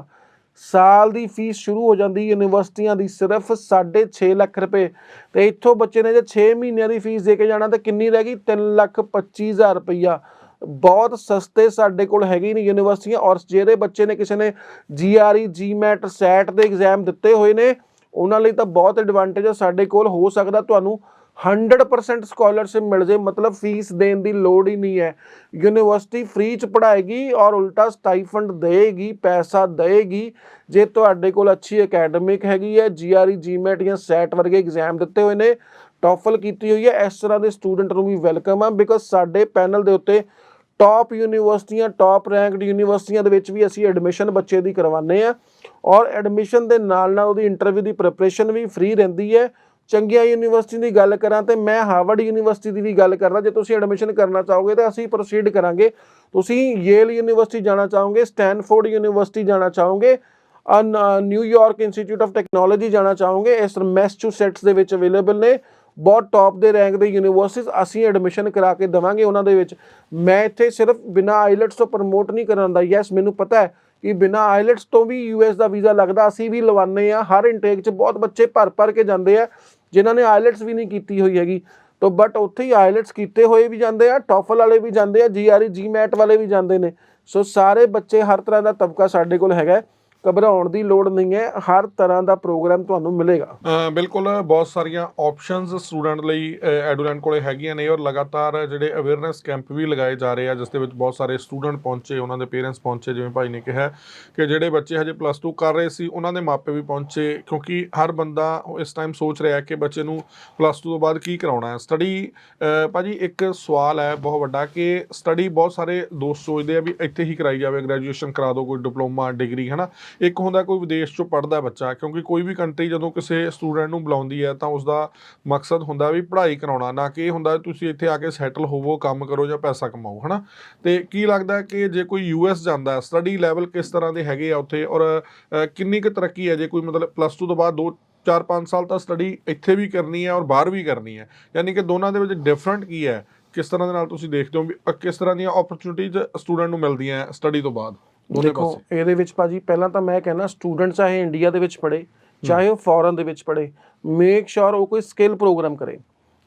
ਸਾਲ ਦੀ ਫੀਸ ਸ਼ੁਰੂ ਹੋ ਜਾਂਦੀ ਯੂਨੀਵਰਸਿਟੀਆਂ ਦੀ, ਸਿਰਫ 6.5 ਲੱਖ ਰੁਪਏ। ਤੇ ਇੱਥੋਂ ਬੱਚੇ ਨੇ ਜੇ 6 ਮਹੀਨਿਆਂ ਦੀ ਫੀਸ ਦੇ ਕੇ ਜਾਣਾ, ਤਾਂ ਕਿੰਨੀ ਰਹਿ ਗਈ? 3 ਲੱਖ 25000 ਰੁਪਈਆ ਬਹੁਤ ਸਸਤੇ ਸਾਡੇ ਕੋਲ ਹੈਗੇ ਨੇ ਯੂਨੀਵਰਸਿਟੀਆਂ ਔਰ ਜਿਹੜੇ ਬੱਚੇ ਨੇ ਕਿਸੇ ਨੇ ਜੀਆਰਈ ਜੀਮੈਟ ਸੈਟ ਦੇ ਐਗਜ਼ਾਮ ਦਿੱਤੇ ਹੋਏ ਨੇ, ਉਹਨਾਂ ਲਈ ਤਾਂ ਬਹੁਤ ਐਡਵਾਂਟੇਜ ਹੈ ਸਾਡੇ ਕੋਲ ਹੋ ਸਕਦਾ ਤੁਹਾਨੂੰ 100% ਸਕਾਲਰਸ਼ਿਪ ਮਿਲ ਜੇ, ਮਤਲਬ ਫੀਸ ਦੇਣ ਦੀ ਲੋੜ ਹੀ ਨਹੀਂ ਹੈ। ਯੂਨੀਵਰਸਿਟੀ ਫ੍ਰੀ ਚ ਪੜਾਏਗੀ ਔਰ ਉਲਟਾ ਸਟਾਈਫੰਡ ਦੇਗੀ ਪੈਸਾ ਦੇਗੀ ਜੇ ਤੁਹਾਡੇ ਕੋਲ ਅੱਛੀ ਅਕੈਡਮਿਕ ਹੈਗੀ ਹੈ ਜੀਆਰਈ ਜੀਮੈਟ ਜਾਂ ਸੈਟ ਵਰਗੇ ਐਗਜ਼ਾਮ ਦਿੱਤੇ ਹੋਏ ਨੇ ਟੋਫਲ ਕੀਤੀ ਹੋਈ ਹੈ, ਇਸ ਤਰ੍ਹਾਂ ਦੇ ਸਟੂਡੈਂਟ ਨੂੰ ਵੀ ਵੈਲਕਮ ਆ ਬਿਕੋਜ਼ ਸਾਡੇ ਪੈਨਲ ਦੇ ਉੱਤੇ ਟਾਪ ਯੂਨੀਵਰਸਿਟੀਆਂ ਟਾਪ ਰੈਂਕਡ ਯੂਨੀਵਰਸਿਟੀਆਂ ਦੇ ਵਿੱਚ ਵੀ ਅਸੀਂ ਐਡਮਿਸ਼ਨ ਬੱਚੇ ਦੀ ਕਰਵਾਉਂਦੇ ਆ ਔਰ ਐਡਮਿਸ਼ਨ ਦੇ ਨਾਲ ਨਾਲ ਉਹਦੀ ਇੰਟਰਵਿਊ ਦੀ ਪ੍ਰੈਪਰੇਸ਼ਨ ਵੀ ਫ੍ਰੀ ਰਹਿੰਦੀ ਹੈ। ਚੰਗੀਆਂ ਯੂਨੀਵਰਸਿਟੀ ਦੀ ਗੱਲ ਕਰਾਂ ਤੇ ਮੈਂ ਹਾਰਵਰਡ ਯੂਨੀਵਰਸਿਟੀ ਦੀ ਵੀ ਗੱਲ ਕਰਦਾ, ਜੇ ਤੁਸੀਂ ਐਡਮਿਸ਼ਨ ਕਰਨਾ ਚਾਹੋਗੇ ਤਾਂ ਅਸੀਂ ਪ੍ਰੋਸੀਡ ਕਰਾਂਗੇ। ਤੁਸੀਂ ਯੇਲ ਯੂਨੀਵਰਸਿਟੀ ਜਾਣਾ ਚਾਹੋਗੇ, ਸਟੈਨਫੋਰਡ ਯੂਨੀਵਰਸਿਟੀ ਜਾਣਾ ਚਾਹੋਗੇ ਨਿਊਯਾਰਕ ਇੰਸਟੀਚਿਊਟ ਆਫ ਟੈਕਨੋਲੋਜੀ ਜਾਣਾ ਚਾਹੋਗੇ, ਇਸ ਮੈਸਚੂਸੈਟਸ ਦੇ ਵਿੱਚ ਅਵੇਲੇਬਲ ਨੇ। ਬਹੁਤ ਟੌਪ ਦੇ ਰੈਂਕ ਦੇ ਯੂਨੀਵਰਸਿਟੀਜ਼ ਅਸੀਂ ਐਡਮਿਸ਼ਨ ਕਰਾ ਕੇ ਦਵਾਂਗੇ ਉਹਨਾਂ ਦੇ ਵਿੱਚ। ਮੈਂ ਇੱਥੇ ਸਿਰਫ ਬਿਨਾ ਆਈਲੈਟਸ ਤੋਂ ਪ੍ਰਮੋਟ ਨਹੀਂ ਕਰਨ ਯੈਸ ਮੈਨੂੰ ਪਤਾ ਹੈ ਕਿ ਬਿਨਾ ਆਈਲੈਟਸ ਤੋਂ ਵੀ ਯੂਐਸ ਦਾ ਵੀਜ਼ਾ ਲੱਗਦਾ। ਅਸੀਂ ਵੀ ਲਵਾਉਂਦੇ ਆ ਹਰ ਇਨਟੇਕ 'ਚ ਬਹੁਤ ਬੱਚੇ ਭਰ ਭਰ ਕੇ ਜਾਂਦੇ ਆ, ਜਿਨ੍ਹਾਂ ਨੇ ਆਈਲੈਟਸ ਵੀ ਨਹੀਂ ਕੀਤੀ ਹੋਈ ਹੈਗੀ। ਤੋ ਬਟ ਉੱਥੇ ਹੀ ਆਈਲੈਟਸ ਕੀਤੇ ਹੋਏ ਵੀ ਜਾਂਦੇ ਆ ਟੋਫਲ ਵਾਲੇ ਵੀ ਜਾਂਦੇ ਆ ਜੀਆਰਈ ਜੀਮੈਟ ਵਾਲੇ ਵੀ ਜਾਂਦੇ ਨੇ। ਸੋ ਸਾਰੇ ਬੱਚੇ ਹਰ ਤਰ੍ਹਾਂ ਦਾ ਤਬਕਾ ਸਾਡੇ ਕੋਲ ਹੈਗਾ ਘਬਰਾਉਣ ਦੀ ਲੋੜ ਨਹੀਂ ਹੈ, ਹਰ ਤਰ੍ਹਾਂ ਦਾ ਪ੍ਰੋਗਰਾਮ ਤੁਹਾਨੂੰ ਮਿਲੇਗਾ। ਬਿਲਕੁਲ, ਬਹੁਤ ਸਾਰੀਆਂ ਆਪਸ਼ਨਸ ਸਟੂਡੈਂਟ ਲਈ ਐਡੂਲੈਂਟ ਕੋਲੇ ਹੈਗੀਆਂ ਨੇ ਔਰ ਲਗਾਤਾਰ ਜਿਹੜੇ ਅਵੇਅਰਨੈਸ ਕੈਂਪ ਵੀ ਲਗਾਏ ਜਾ ਰਹੇ ਆ, ਜਿਸ ਦੇ ਵਿੱਚ ਬਹੁਤ ਸਾਰੇ ਸਟੂਡੈਂਟ ਪਹੁੰਚੇ, ਉਹਨਾਂ ਦੇ ਪੇਰੈਂਟਸ ਪਹੁੰਚੇ, ਜਿਵੇਂ ਭਾਈ ਨੇ ਕਿਹਾ ਕਿ ਜਿਹੜੇ ਬੱਚੇ ਹਜੇ ਪਲੱਸ 2 ਕਰ ਰਹੇ ਸੀ, ਉਹਨਾਂ ਦੇ ਮਾਪੇ ਵੀ ਪਹੁੰਚੇ, ਕਿਉਂਕਿ ਹਰ ਬੰਦਾ ਇਸ ਟਾਈਮ ਸੋਚ ਰਿਹਾ ਕਿ ਬੱਚੇ ਨੂੰ ਪਲੱਸ 2 ਤੋਂ ਬਾਅਦ ਕੀ ਕਰਾਉਣਾ ਹੈ। ਸਟੱਡੀ ਭਾਜੀ ਇੱਕ ਸਵਾਲ ਹੈ ਬਹੁਤ ਵੱਡਾ ਕਿ ਸਟੱਡੀ ਬਹੁਤ ਸਾਰੇ ਦੋਸਤ ਸੋਚਦੇ ਆ ਵੀ ਇੱਥੇ ਹੀ ਕਰਾਈ ਜਾਵੇ ਗ੍ਰੈਜੂਏਸ਼ਨ ਕਰਾ ਦਿਓ, ਕੋਈ ਡਿਪਲੋਮਾ ਡਿਗਰੀ ਹਨਾ? ਇੱਕ ਹੁੰਦਾ ਕੋਈ ਵਿਦੇਸ਼ ਚੋਂ ਪੜ੍ਹਦਾ ਬੱਚਾ, ਕਿਉਂਕਿ ਕੋਈ ਵੀ ਕੰਟਰੀ ਜਦੋਂ ਕਿਸੇ ਸਟੂਡੈਂਟ ਨੂੰ ਬੁਲਾਉਂਦੀ ਹੈ ਤਾਂ ਉਸ ਦਾ ਮਕਸਦ ਹੁੰਦਾ ਵੀ ਪੜ੍ਹਾਈ ਕਰਾਉਣਾ, ਨਾ ਕਿ ਇਹ ਹੁੰਦਾ ਤੁਸੀਂ ਇੱਥੇ ਆ ਕੇ ਸੈਟਲ ਹੋਵੋ, ਕੰਮ ਕਰੋ ਜਾਂ ਪੈਸਾ ਕਮਾਓ, ਹਨਾ? ਤੇ ਕੀ ਲੱਗਦਾ ਕਿ ਜੇ ਕੋਈ ਯੂਐਸ ਜਾਂਦਾ ਸਟੱਡੀ ਲੈਵਲ ਕਿਸ ਤਰ੍ਹਾਂ ਦੇ ਹੈਗੇ ਆ ਉੱਥੇ ਔਰ ਕਿੰਨੀ ਕੁ ਤਰੱਕੀ ਹੈ? ਜੇ ਕੋਈ ਮਤਲਬ ਪਲੱਸ 2 ਤੋਂ ਬਾਅਦ ਦੋ 4-5 ਸਾਲ ਤਾਂ ਸਟੱਡੀ ਇੱਥੇ ਵੀ ਕਰਨੀ ਹੈ ਔਰ ਬਾਹਰ ਵੀ ਕਰਨੀ ਹੈ, ਯਾਨੀ ਕਿ ਦੋਨਾਂ ਦੇ ਵਿੱਚ ਡਿਫਰੈਂਟ ਕੀ ਹੈ? ਕਿਸ ਤਰ੍ਹਾਂ ਦੇ ਨਾਲ ਤੁਸੀਂ ਦੇਖਦੇ ਹੋ ਵੀ ਕਿਸ ਤਰ੍ਹਾਂ ਦੀਆਂ ਓਪਰਚੁਨਿਟੀਜ਼ ਸਟੂਡੈਂਟ ਨੂੰ ਮਿਲਦੀਆਂ ਸਟੱਡੀ ਤੋਂ ਬਾਅਦ? ਦੋਨੇ ਦੇਖੋ ਪਾਸੇ। ਇਹਦੇ ਵਿੱਚ ਭਾਜੀ ਪਹਿਲਾਂ ਤਾਂ ਮੈਂ ਕਹਿੰਦਾ ਸਟੂਡੈਂਟ ਚਾਹੇ ਇੰਡੀਆ ਦੇ ਵਿੱਚ ਪੜ੍ਹੇ ਚਾਹੇ ਉਹ ਫੋਰਨ ਦੇ ਵਿੱਚ ਪੜ੍ਹੇ ਮੇਕ ਸ਼ੋਰ ਉਹ ਕੋਈ ਸਕਿੱਲ ਪ੍ਰੋਗਰਾਮ ਕਰੇ।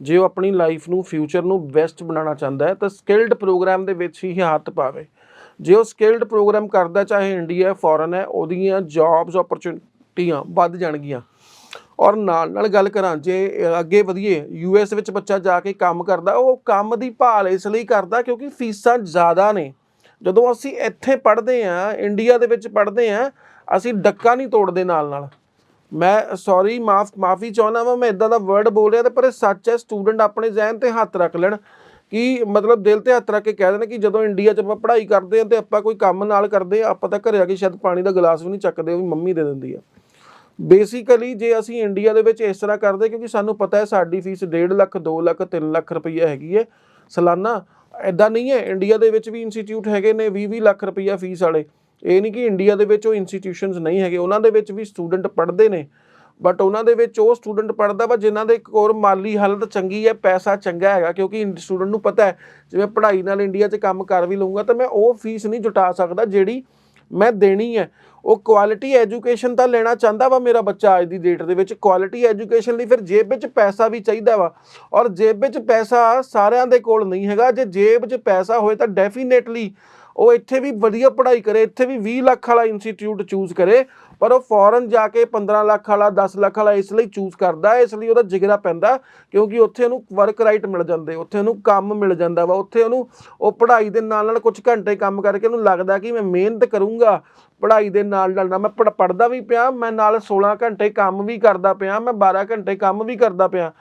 ਜੇ ਉਹ ਆਪਣੀ ਲਾਈਫ ਨੂੰ ਫਿਊਚਰ ਨੂੰ ਬੈਸਟ ਬਣਾਉਣਾ ਚਾਹੁੰਦਾ ਹੈ ਤਾਂ ਸਕਿਲਡ ਪ੍ਰੋਗਰਾਮ ਦੇ ਵਿੱਚ ਹੀ ਹੱਥ ਪਾਵੇ। ਜੇ ਉਹ ਸਕਿਲਡ ਪ੍ਰੋਗਰਾਮ ਕਰਦਾ ਚਾਹੇ ਇੰਡੀਆ ਫੋਰਨ ਹੈ ਉਹਦੀਆਂ ਜੌਬਸ ਓਪਰਚੁਨਿਟੀਆਂ ਵੱਧ ਜਾਣਗੀਆਂ। ਔਰ ਨਾਲ ਨਾਲ ਗੱਲ ਕਰਾਂ ਜੇ ਅੱਗੇ ਵਧੀਏ ਯੂਐਸ ਵਿੱਚ ਬੱਚਾ ਜਾ ਕੇ ਕੰਮ ਕਰਦਾ ਉਹ ਕੰਮ ਦੀ ਭਾਲ ਇਸ ਲਈ ਕਰਦਾ ਕਿਉਂਕਿ ਫੀਸਾਂ ਜ਼ਿਆਦਾ ਨੇ। ਜਦੋਂ ਅਸੀਂ ਇੱਥੇ ਪੜ੍ਹਦੇ ਆ ਇੰਡੀਆ ਦੇ ਵਿੱਚ ਪੜ੍ਹਦੇ ਆ ਅਸੀਂ ਡੱਕਾ ਨਹੀਂ ਤੋੜਦੇ ਨਾਲ ਨਾਲ। ਮੈਂ ਸੌਰੀ ਮਾਫ, ਮਾਫੀ ਚਾਹੁੰਦਾ ਵਾਂ, ਮੈਂ ਇਦਾਂ ਦਾ ਵਰਡ ਬੋਲ ਰਿਹਾ ਤੇ ਪਰ ਇਹ ਸੱਚ ਹੈ ਸਟੂਡੈਂਟ ਆਪਣੇ ਜ਼ਿਹਨ ਤੇ ਹੱਥ ਰੱਖ ਲੈਣ ਕਿ ਮਤਲਬ ਦਿਲ ਤੇ ਹੱਥ ਰੱਖ ਕੇ ਕਹਿ ਦੇਣ ਕਿ ਜਦੋਂ ਇੰਡੀਆ 'ਚ ਆਪਾਂ ਪੜ੍ਹਾਈ ਕਰਦੇ ਆ ਤੇ ਆਪਾਂ ਕੋਈ ਕੰਮ ਨਾਲ ਕਰਦੇ ਆ ਆਪਾਂ ਤਾਂ ਘਰੇ ਆ ਕੇ ਸ਼ਾਇਦ ਪਾਣੀ ਦਾ ਗਲਾਸ ਵੀ ਨਹੀਂ ਚੱਕਦੇ, ਉਹ ਵੀ ਮੰਮੀ ਦੇ ਦਿੰਦੀ ਆ। ਬੇਸਿਕਲੀ ਜੇ ਅਸੀਂ ਇੰਡੀਆ ਦੇ ਵਿੱਚ ਇਸ ਤਰ੍ਹਾਂ ਕਰਦੇ, ਕਿਉਂਕਿ ਸਾਨੂੰ ਪਤਾ ਹੈ ਸਾਡੀ ਫੀਸ 1.5 ਲੱਖ 2 ਲੱਖ 3 ਲੱਖ ਰੁਪਈਆ ਹੈਗੀ ਹੈ। ਸਾਲਾਨਾ ਐਦਾਂ ਨਹੀਂ ਹੈ ਇੰਡੀਆ ਦੇ ਵਿੱਚ ਵੀ ਇੰਸਟੀਚਿਊਟ ਹੈਗੇ ਨੇ 20 20 ਲੱਖ ਰੁਪਈਆ ਫੀਸ ਵਾਲੇ। ਇਹ ਨਹੀਂ ਕਿ ਇੰਡੀਆ ਦੇ ਵਿੱਚ ਉਹ ਇੰਸਟੀਟਿਊਸ਼ਨਸ ਨਹੀਂ ਹੈਗੇ, ਉਹਨਾਂ ਦੇ ਵਿੱਚ ਵੀ ਸਟੂਡੈਂਟ ਪੜ੍ਹਦੇ ਨੇ। ਬਟ ਉਹਨਾਂ ਦੇ ਵਿੱਚ ਉਹ ਸਟੂਡੈਂਟ ਪੜ੍ਹਦਾ ਵਾ, ਜਿਨ੍ਹਾਂ ਦੇ ਕੋਲ ਮਾਲੀ ਹਾਲਤ ਚੰਗੀ ਹੈ, ਪੈਸਾ ਚੰਗਾ ਹੈਗਾ, ਕਿਉਂਕਿ ਸਟੂਡੈਂਟ ਨੂੰ ਪਤਾ ਹੈ, ਜਿਵੇਂ ਪੜ੍ਹਾਈ ਨਾਲ ਇੰਡੀਆ 'ਚ ਕੰਮ ਕਰ ਵੀ ਲਊਂਗਾ, ਤਾਂ ਮੈਂ ਉਹ ਫੀਸ ਨਹੀਂ ਜੁਟਾ ਸਕਦਾ ਜਿਹੜੀ ਮੈਂ ਦੇਣੀ ਹੈ। ਉਹ ਕੁਆਲਿਟੀ ਐਜੂਕੇਸ਼ਨ ਤਾਂ ਲੈਣਾ ਚਾਹੁੰਦਾ ਵਾ ਮੇਰਾ ਬੱਚਾ ਅੱਜ ਦੀ ਡੇਟ ਦੇ ਵਿੱਚ। ਕੁਆਲਿਟੀ ਐਜੂਕੇਸ਼ਨ ਲਈ ਫਿਰ ਜੇਬ ਵਿੱਚ ਪੈਸਾ ਵੀ ਚਾਹੀਦਾ ਵਾ। ਔਰ ਜੇਬ ਵਿੱਚ ਪੈਸਾ ਸਾਰਿਆਂ ਦੇ ਕੋਲ ਨਹੀਂ ਹੈਗਾ। ਜੇ ਜੇਬ 'ਚ ਪੈਸਾ ਹੋਏ ਤਾਂ ਡੈਫੀਨੇਟਲੀ ਉਹ ਇੱਥੇ ਵੀ ਵਧੀਆ ਪੜ੍ਹਾਈ ਕਰੇ, ਇੱਥੇ ਵੀ 20 ਲੱਖ ਵਾਲਾ ਇੰਸਟੀਚਿਊਟ ਚੂਜ਼ ਕਰੇ। ਪਰ ਉਹ ਫੋਰਨ ਜਾ ਕੇ 15 ਲੱਖ ਵਾਲਾ 10 ਲੱਖ ਵਾਲਾ ਇਸ ਲਈ ਚੂਜ਼ ਕਰਦਾ ਇਸ ਲਈ ਉਹਦਾ ਜਿਗਰਾ ਪੈਂਦਾ ਕਿਉਂਕਿ ਉੱਥੇ ਉਹਨੂੰ ਵਰਕ ਰਾਈਟ ਮਿਲ ਜਾਂਦੇ, ਉੱਥੇ ਉਹਨੂੰ ਕੰਮ ਮਿਲ ਜਾਂਦਾ ਵਾ, ਉੱਥੇ ਉਹਨੂੰ ਉਹ ਪੜ੍ਹਾਈ ਦੇ ਨਾਲ ਨਾਲ ਕੁਝ ਘੰਟੇ ਕੰਮ ਕਰਕੇ ਉਹਨੂੰ ਲੱਗਦਾ ਕਿ ਮੈਂ ਮਿਹਨਤ ਕਰੂੰਗਾ, ਪੜ੍ਹਾਈ ਦੇ ਨਾਲ ਨਾਲ ਨਾ, ਮੈਂ ਪੜ੍ਹ- ਪੜ੍ਹਦਾ ਵੀ ਪਿਆ, ਮੈਂ ਨਾਲ 16 ਘੰਟੇ ਕੰਮ ਵੀ ਕਰਦਾ ਪਿਆ, ਮੈਂ 12 ਘੰਟੇ ਕੰਮ ਵੀ ਕਰਦਾ ਪਿਆ,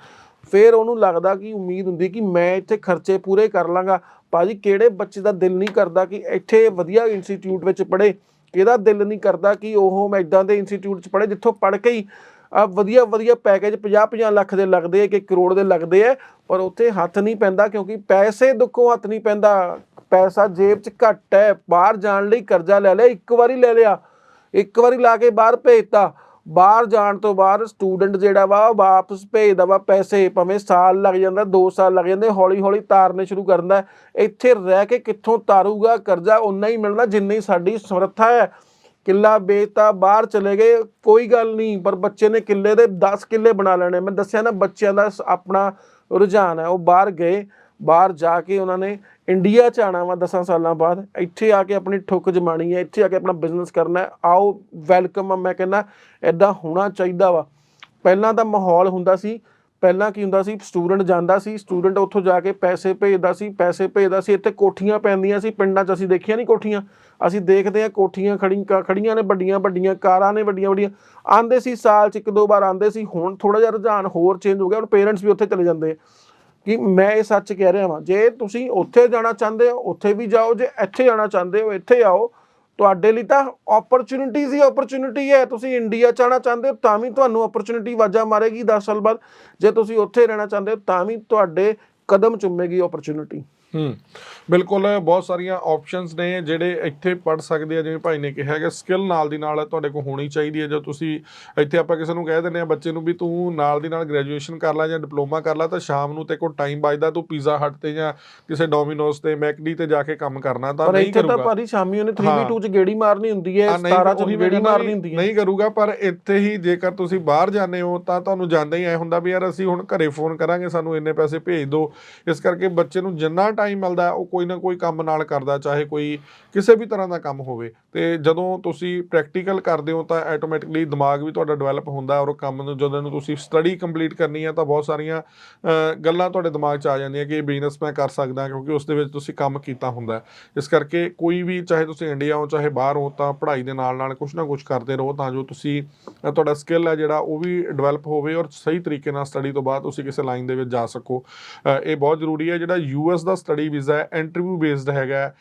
ਫਿਰ ਉਹਨੂੰ ਲੱਗਦਾ ਕਿ ਉਮੀਦ ਹੁੰਦੀ ਕਿ ਮੈਂ ਇੱਥੇ ਖਰਚੇ ਪੂਰੇ ਕਰ ਲਾਂਗਾ, ਭਾਜੀ ਕਿਹੜੇ ਬੱਚੇ ਦਾ ਦਿਲ ਨਹੀਂ ਕਰਦਾ ਕਿ ਇੱਥੇ ਵਧੀਆ ਇੰਸਟੀਚਿਊਟ ਵਿੱਚ ਪੜ੍ਹੇ ਕਿਹਦਾ ਦਿਲ ਨਹੀਂ ਕਰਦਾ ਕਿ ਉਹ ਮੈਂ ਇਦਾਂ ਦੇ ਇੰਸਟੀਚਿਊਟ 'ਚ ਪੜ੍ਹੇ ਜਿੱਥੋਂ ਪੜ੍ਹ ਕੇ ਹੀ ਆ ਵਧੀਆ ਵਧੀਆ ਪੈਕੇਜ 50 50 ਲੱਖ ਦੇ ਲੱਗਦੇ ਆ ਕਿ ਕਰੋੜ ਦੇ ਲੱਗਦੇ ਆ, ਪਰ ਉੱਥੇ ਹੱਥ ਨਹੀਂ ਪੈਂਦਾ ਕਿਉਂਕਿ ਪੈਸੇ ਦੁੱਖੋਂ ਹੱਥ ਨਹੀਂ ਪੈਂਦਾ। ਪੈਸਾ ਜੇਬ 'ਚ ਘੱਟ ਹੈ, ਬਾਹਰ ਜਾਣ ਲਈ ਕਰਜ਼ਾ ਲੈ ਲਿਆ, ਇੱਕ ਵਾਰੀ ਲੈ ਲਿਆ, ਇੱਕ ਵਾਰੀ ਲਾ ਕੇ ਬਾਹਰ ਭੇਜਤਾ। ਬਾਹਰ ਜਾਣ ਤੋਂ ਬਾਅਦ ਸਟੂਡੈਂਟ ਜਿਹੜਾ ਵਾ, ਉਹ ਵਾਪਸ ਭੇਜਦਾ ਵਾ ਪੈਸੇ, ਭਾਵੇਂ ਸਾਲ ਲੱਗ ਜਾਂਦਾ 2 ਸਾਲ ਲੱਗ ਜਾਂਦੇ ਹੌਲੀ ਹੌਲੀ ਤਾਰਨੇ ਸ਼ੁਰੂ ਕਰਦਾ ਇੱਥੇ ਰਹਿ ਕੇ ਕਿੱਥੋਂ ਤਾਰੂਗਾ, ਕਰਜ਼ਾ ਉਨਾ ਹੀ ਮਿਲਣਾ ਜਿੰਨੀ ਸਾਡੀ ਸਮਰੱਥਾ ਹੈ। ਕਿੱਲਾ ਵੇਚਤਾ, ਬਾਹਰ ਚਲੇ ਗਏ, ਕੋਈ ਗੱਲ ਨਹੀਂ, ਪਰ ਬੱਚੇ ਨੇ ਕਿੱਲੇ ਦੇ 10 ਕਿੱਲੇ ਬਣਾ ਲੈਣੇ। ਮੈਂ ਦੱਸਿਆ ਨਾ, ਬੱਚਿਆਂ ਦਾ ਸ- ਆਪਣਾ ਰੁਝਾਨ ਹੈ, ਉਹ ਬਾਹਰ ਗਏ। ਬਾਹਰ ਜਾ ਕੇ ਉਹਨਾਂ ਨੇ ਇੰਡੀਆ ਚ ਆਣਾ ਵਾ 10 ਸਾਲਾਂ ਬਾਅਦ, ਇੱਥੇ ਆ ਕੇ ਆਪਣੀ ਠੁੱਕ ਜਮਾਣੀ ਹੈ, ਇੱਥੇ ਆ ਕੇ ਆਪਣਾ ਬਿਜ਼ਨਸ ਕਰਨਾ ਆਓ ਵੈਲਕਮ ਆ, ਮੈਂ ਕਹਿੰਦਾ ਐਦਾਂ ਹੋਣਾ ਚਾਹੀਦਾ ਵਾ। ਪਹਿਲਾਂ ਤਾਂ ਮਾਹੌਲ ਹੁੰਦਾ ਸੀ, ਪਹਿਲਾਂ ਕੀ ਹੁੰਦਾ ਸੀ ਸਟੂਡੈਂਟ ਜਾਂਦਾ ਸੀ ਸਟੂਡੈਂਟ ਉੱਥੋਂ ਜਾ ਕੇ ਪੈਸੇ ਭੇਜਦਾ ਸੀ, ਪੈਸੇ ਭੇਜਦਾ ਸੀ, ਇੱਥੇ ਕੋਠੀਆਂ ਪੈਂਦੀਆਂ ਸੀ, ਪਿੰਡਾਂ 'ਚ ਅਸੀਂ ਦੇਖੀਆਂ ਨਹੀਂ ਕੋਠੀਆਂ। ਅਸੀਂ ਦੇਖਦੇ ਹਾਂ ਕੋਠੀਆਂ ਖੜੀ ਖੜੀਆਂ ਨੇ ਵੱਡੀਆਂ ਵੱਡੀਆਂ, ਕਾਰਾਂ ਨੇ ਵੱਡੀਆਂ ਵੱਡੀਆਂ। ਆਂਦੇ ਸੀ ਸਾਲ 'ਚ ਇੱਕ ਦੋ ਵਾਰ ਆਂਦੇ ਸੀ, ਹੁਣ ਥੋੜਾ ਜਿਹਾ ਰੁਝਾਨ ਹੋਰ ਚੇਂਜ ਹੋ ਗਿਆ, ਹੁਣ ਪੇਰੈਂਟਸ ਵੀ ਉੱਥੇ ਚਲੇ ਜਾਂਦੇ ਆ। ਕਿ ਮੈਂ ਇਹ ਸੱਚ ਕਹਿ ਰਿਹਾ ਹਾਂ ਜੇ ਤੁਸੀਂ ਉੱਥੇ ਜਾਣਾ ਚਾਹੁੰਦੇ ਹੋ, ਉੱਥੇ ਵੀ ਜਾਓ, ਜੇ ਇੱਥੇ ਜਾਣਾ ਚਾਹੁੰਦੇ ਹੋ, ਇੱਥੇ ਆਓ, ਤੁਹਾਡੇ ਲਈ ਤਾਂ ਓਪਰਚੁਨਿਟੀਜ਼ ਹੀ ਓਪਰਚੁਨਿਟੀ ਹੈ। ਤੁਸੀਂ ਇੰਡੀਆ ਜਾਣਾ ਚਾਹੁੰਦੇ ਹੋ, ਤਾਂ ਵੀ ਤੁਹਾਨੂੰ ਓਪਰਚੁਨਿਟੀ ਵਾਜਾ ਮਾਰੇਗੀ 10 ਸਾਲ ਬਾਅਦ। ਜੇ ਤੁਸੀਂ ਉੱਥੇ ਰਹਿਣਾ ਚਾਹੁੰਦੇ ਹੋ, ਤਾਂ ਵੀ ਤੁਹਾਡੇ ਕਦਮ ਚੁੰਮੇਗੀ ਓਪਰਚੁਨਿਟੀ ਹੂੰ। ਬਿਲਕੁਲ ਬਹੁਤ ਸਾਰੀਆਂ ਆਪਸ਼ਨਸ ਨੇ ਜਿਹੜੇ ਇੱਥੇ ਪੜ ਸਕਦੇ ਆ ਜਿਵੇਂ ਭਾਈ ਨੇ ਕਿਹਾ ਕਿ ਸਕਿੱਲ ਨਾਲ ਦੀ ਨਾਲ ਤੁਹਾਡੇ ਕੋਲ ਹੋਣੀ ਚਾਹੀਦੀ ਹੈ ਜੋ ਤੁਸੀਂ ਇੱਥੇ ਆਪਾਂ ਕਿਸੇ ਨੂੰ ਕਹਿ ਦਿੰਦੇ ਆ ਬੱਚੇ ਨੂੰ ਵੀ ਤੂੰ ਨਾਲ ਦੀ ਨਾਲ ਗ੍ਰੈਜੂਏਸ਼ਨ ਕਰ ਲੈ ਜਾਂ ਡਿਪਲੋਮਾ ਕਰ ਲੈ ਤਾਂ ਸ਼ਾਮ ਨੂੰ ਤੇ ਕੋਲ ਟਾਈਮ ਬਚਦਾ ਤੂੰ ਪੀਜ਼ਾ ਹਟ ਤੇ ਜਾਂ ਕਿਸੇ ਡੋਮਿਨੋਸ ਤੇ ਮੈਕਡੀ ਤੇ ਜਾ ਕੇ ਕੰਮ ਕਰਨਾ ਤਾਂ ਪਰ ਨਹੀਂ ਇੱਥੇ ਤਾਂ ਕਰੂਗਾ। ਭਾਜੀ ਸ਼ਾਮੀ ਉਹਨੇ ਹਾਂ। 3v2 ਚ ਗੇੜੀ ਮਾਰਨੀ ਹੁੰਦੀ ਹੈ ਆ ਨਹੀਂ 17 ਚ ਗੇੜੀ ਮਾਰਨੀ ਹੁੰਦੀ ਹੈ। ਨਹੀਂ ਕਰੂਗਾ ਪਰ ਇੱਥੇ ਹੀ ਜੇਕਰ ਤੁਸੀਂ ਬਾਹਰ ਜਾਂਦੇ ਹੋ ਤਾਂ ਤੁਹਾਨੂੰ ਜਾਂਦਾ ਹੀ ਐ ਹੁੰਦਾ ਵੀ ਯਾਰ ਅਸੀਂ ਹੁਣ ਘਰੇ ਫੋਨ ਕਰਾਂਗੇ ਸਾਨੂੰ ਇੰਨੇ ਪੈਸੇ ਭੇਜ ਦਿਓ। ਇਸ ਕਰਕੇ ਬੱਚੇ ਨੂੰ ਜਿੰਨਾ ਟਾਈਮ ਮਿਲਦਾ ਉਹ ਕੋਈ ਨਾ ਕੋਈ ਕੰਮ ਨਾਲ ਕਰਦਾ, ਚਾਹੇ ਕੋਈ ਕਿਸੇ ਵੀ ਤਰ੍ਹਾਂ ਦਾ ਕੰਮ ਹੋਵੇ। ਤੇ ਜਦੋਂ ਤੁਸੀਂ ਪ੍ਰੈਕਟੀਕਲ ਕਰਦੇ ਹੋ ਤਾਂ ਆਟੋਮੈਟਿਕਲੀ ਦਿਮਾਗ ਵੀ ਤੁਹਾਡਾ ਡਿਵੈਲਪ ਹੁੰਦਾ ਔਰ ਕੰਮ ਨੂੰ ਜਦੋਂ ਨੂੰ ਤੁਸੀਂ ਸਟੱਡੀ ਕੰਪਲੀਟ ਕਰਨੀ ਹੈ ਤਾਂ ਬਹੁਤ ਸਾਰੀਆਂ ਗੱਲਾਂ ਤੁਹਾਡੇ ਦਿਮਾਗ 'ਚ ਆ ਜਾਂਦੀਆਂ ਕਿ ਇਹ ਬਿਜ਼ਨਸ ਮੈਂ ਕਰ ਸਕਦਾ ਕਿਉਂਕਿ ਉਸ ਦੇ ਵਿੱਚ ਤੁਸੀਂ ਕੰਮ ਕੀਤਾ ਹੁੰਦਾ ਇਸ ਕਰਕੇ ਕੋਈ ਵੀ ਚਾਹੇ ਤੁਸੀਂ ਇੰਡੀਆ ਹੋ ਚਾਹੇ ਬਾਹਰ ਹੋ ਤਾਂ ਪੜ੍ਹਾਈ ਦੇ ਨਾਲ ਨਾਲ ਕੁਝ ਨਾ ਕੁਝ ਕਰਦੇ ਰਹੋ ਤਾਂ ਜੋ ਤੁਸੀਂ ਤੁਹਾਡਾ ਸਕਿੱਲ ਹੈ ਜਿਹੜਾ ਉਹ ਵੀ ਡਿਵੈਲਪ ਹੋਵੇ ਔਰ ਸਹੀ ਤਰੀਕੇ ਨਾਲ ਸਟੱਡੀ ਤੋਂ ਬਾਅਦ ਤੁਸੀਂ ਕਿਸੇ ਲਾਈਨ ਦੇ ਵਿੱਚ ਜਾ ਸਕੋ ਇਹ ਬਹੁਤ ਜ਼ਰੂਰੀ ਹੈ ਜਿਹੜਾ ਯੂਐਸ ਦਾ ਸਟੱਡੀ ਵੀਜ਼ਾ ਹੈ ਇੰਟਰਵਿਊ ਬੇਸਡ ਹੈਗਾ ਹੈ।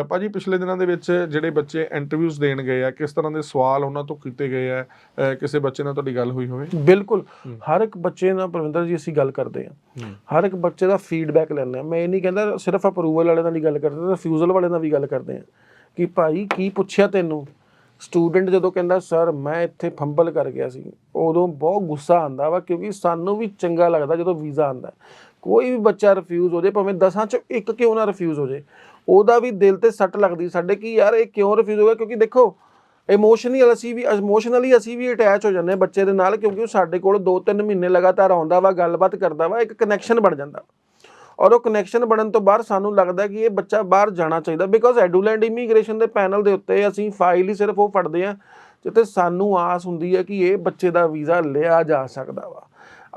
ਅ, ਭਾਜੀ ਪਿਛਲੇ ਦਿਨਾਂ ਦੇ ਵਿੱਚ ਜਿਹੜੇ ਬੱਚੇ ਇੰਟਰਵਿਊਜ਼ ਦੇਣ ਗਏ ਆ ਕਿਸ ਤਰ੍ਹਾਂ ਦੇ ਸਵਾਲ ਉਹਨਾਂ ਤੋਂ ਕੀਤੇ ਗਏ ਆ ਕਿਸੇ ਬੱਚੇ ਨਾਲ ਤੁਹਾਡੀ ਗੱਲ ਹੋਈ ਹੋਵੇ? ਬਿਲਕੁਲ। ਹਰ ਇੱਕ ਬੱਚੇ ਨਾਲ ਪ੍ਰਵਿੰਦਰ ਜੀ ਅਸੀਂ ਗੱਲ ਕਰਦੇ ਹੂੰ। ਹਰ ਇੱਕ ਬੱਚੇ ਦਾ ਫੀਡਬੈਕ ਲੈਂਦੇ ਹਾਂ ਮੈਂ ਇਹ ਨਹੀਂ ਕਹਿੰਦਾ ਸਿਰਫ ਅਪਰੂਵਲ ਵਾਲੇ ਨਾਲ ਹੀ ਗੱਲ ਕਰਦੇ ਰਿਫਿਊਜ਼ਲ ਵਾਲੇ ਨਾਲ ਵੀ ਗੱਲ ਕਰਦੇ ਹਾਂ ਕਿ ਭਾਈ ਕੀ ਪੁੱਛਿਆ ਤੈਨੂੰ? ਸਟੂਡੈਂਟ ਜਦੋਂ ਕਹਿੰਦਾ ਸਰ ਮੈਂ ਇੱਥੇ ਫੰਬਲ ਕਰ ਗਿਆ ਸੀ। ਉਦੋਂ ਬਹੁਤ ਗੁੱਸਾ ਆਂਦਾ ਵਾ ਕਿਉਂਕਿ ਸਾਨੂੰ ਵੀ ਚੰਗਾ ਲੱਗਦਾ ਜਦੋਂ ਵੀਜ਼ਾ ਆਂਦਾ ਕੋਈ ਵੀ ਬੱਚਾ ਰਿਫਿਊਜ਼ ਹੋ ਜਾਏ ਭਾਵੇਂ 10ਾਂ ਚ ਇੱਕ ਕਿਉਂ ਨਾ ਰਿਫਿਊਜ਼ ਹੋ ਜਾਏ ਉਹਦਾ ਵੀ ਦਿਲ ਤੇ ਸੱਟ ਲੱਗਦੀ ਸਾਡੇ ਕਿ ਯਾਰ ਇਹ ਕਿਉਂ ਰਿਫਿਊਜ਼ ਹੋ ਗਿਆ? ਕਿਉਂਕਿ ਦੇਖੋ ਇਮੋਸ਼ਨਲੀ ਅਸੀਂ ਵੀ ਇਮੋਸ਼ਨਲੀ ਅਸੀਂ ਵੀ ਅਟੈਚ ਹੋ ਜਾਂਦੇ ਹਾਂ ਬੱਚੇ ਦੇ ਨਾਲ, ਕਿਉਂਕਿ ਉਹ ਸਾਡੇ ਕੋਲ 2-3 ਮਹੀਨੇ ਲਗਾਤਾਰ ਆਉਂਦਾ ਵਾ, ਗੱਲਬਾਤ ਕਰਦਾ ਵਾ, ਇੱਕ ਕਨੈਕਸ਼ਨ ਬਣ ਜਾਂਦਾ ਔਰ ਉਹ ਕਨੈਕਸ਼ਨ ਬਣਨ ਤੋਂ ਬਾਅਦ ਸਾਨੂੰ ਲੱਗਦਾ ਕਿ ਇਹ ਬੱਚਾ ਬਾਹਰ ਜਾਣਾ ਚਾਹੀਦਾ ਬਿਕੋਜ਼ ਐਡੂਲੈਂਡ ਇਮੀਗ੍ਰੇਸ਼ਨ ਦੇ ਪੈਨਲ ਦੇ ਉੱਤੇ ਅਸੀਂ ਫਾਈਲ ਹੀ ਸਿਰਫ ਉਹ ਫੜਦੇ ਆ ਜਿੱਤੇ ਸਾਨੂੰ ਆਸ ਹੁੰਦੀ ਹੈ ਕਿ ਇਹ ਬੱਚੇ ਦਾ ਵੀਜ਼ਾ ਲਿਆ ਜਾ ਸਕਦਾ ਵਾ।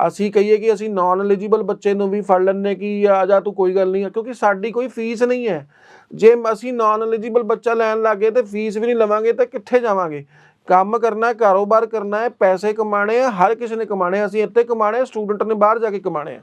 ਅਸੀਂ ਕਹੀਏ ਕਿ ਅਸੀਂ ਨਾਨ ਐਲੀਜੀਬਲ ਬੱਚੇ ਨੂੰ ਵੀ ਫੜ ਲੈਂਦੇ ਕਿ ਆ ਜਾ ਤੂੰ ਕੋਈ ਗੱਲ ਨਹੀਂ ਕਿਉਂਕਿ ਸਾਡੀ ਕੋਈ ਫੀਸ ਨਹੀਂ ਹੈ। ਜੇ ਅਸੀਂ ਨਾਨ ਐਲੀਜੀਬਲ ਬੱਚਾ ਲੈਣ ਲੱਗੇ ਤੇ ਫੀਸ ਵੀ ਨਹੀਂ ਲਵਾਂਗੇ ਤਾਂ ਕਿੱਥੇ ਜਾਵਾਂਗੇ? ਕੰਮ ਕਰਨਾ ਹੈ ਕਾਰੋਬਾਰ ਕਰਨਾ ਹੈ, ਪੈਸੇ ਕਮਾਣੇ ਆ, ਹਰ ਕਿਸੇ ਨੇ ਕਮਾਣੇ ਅਸੀਂ ਇੱਥੇ ਕਮਾਣੇ ਸਟੂਡੈਂਟ ਨੇ ਬਾਹਰ ਜਾ ਕੇ ਕਮਾਣੇ ਆ।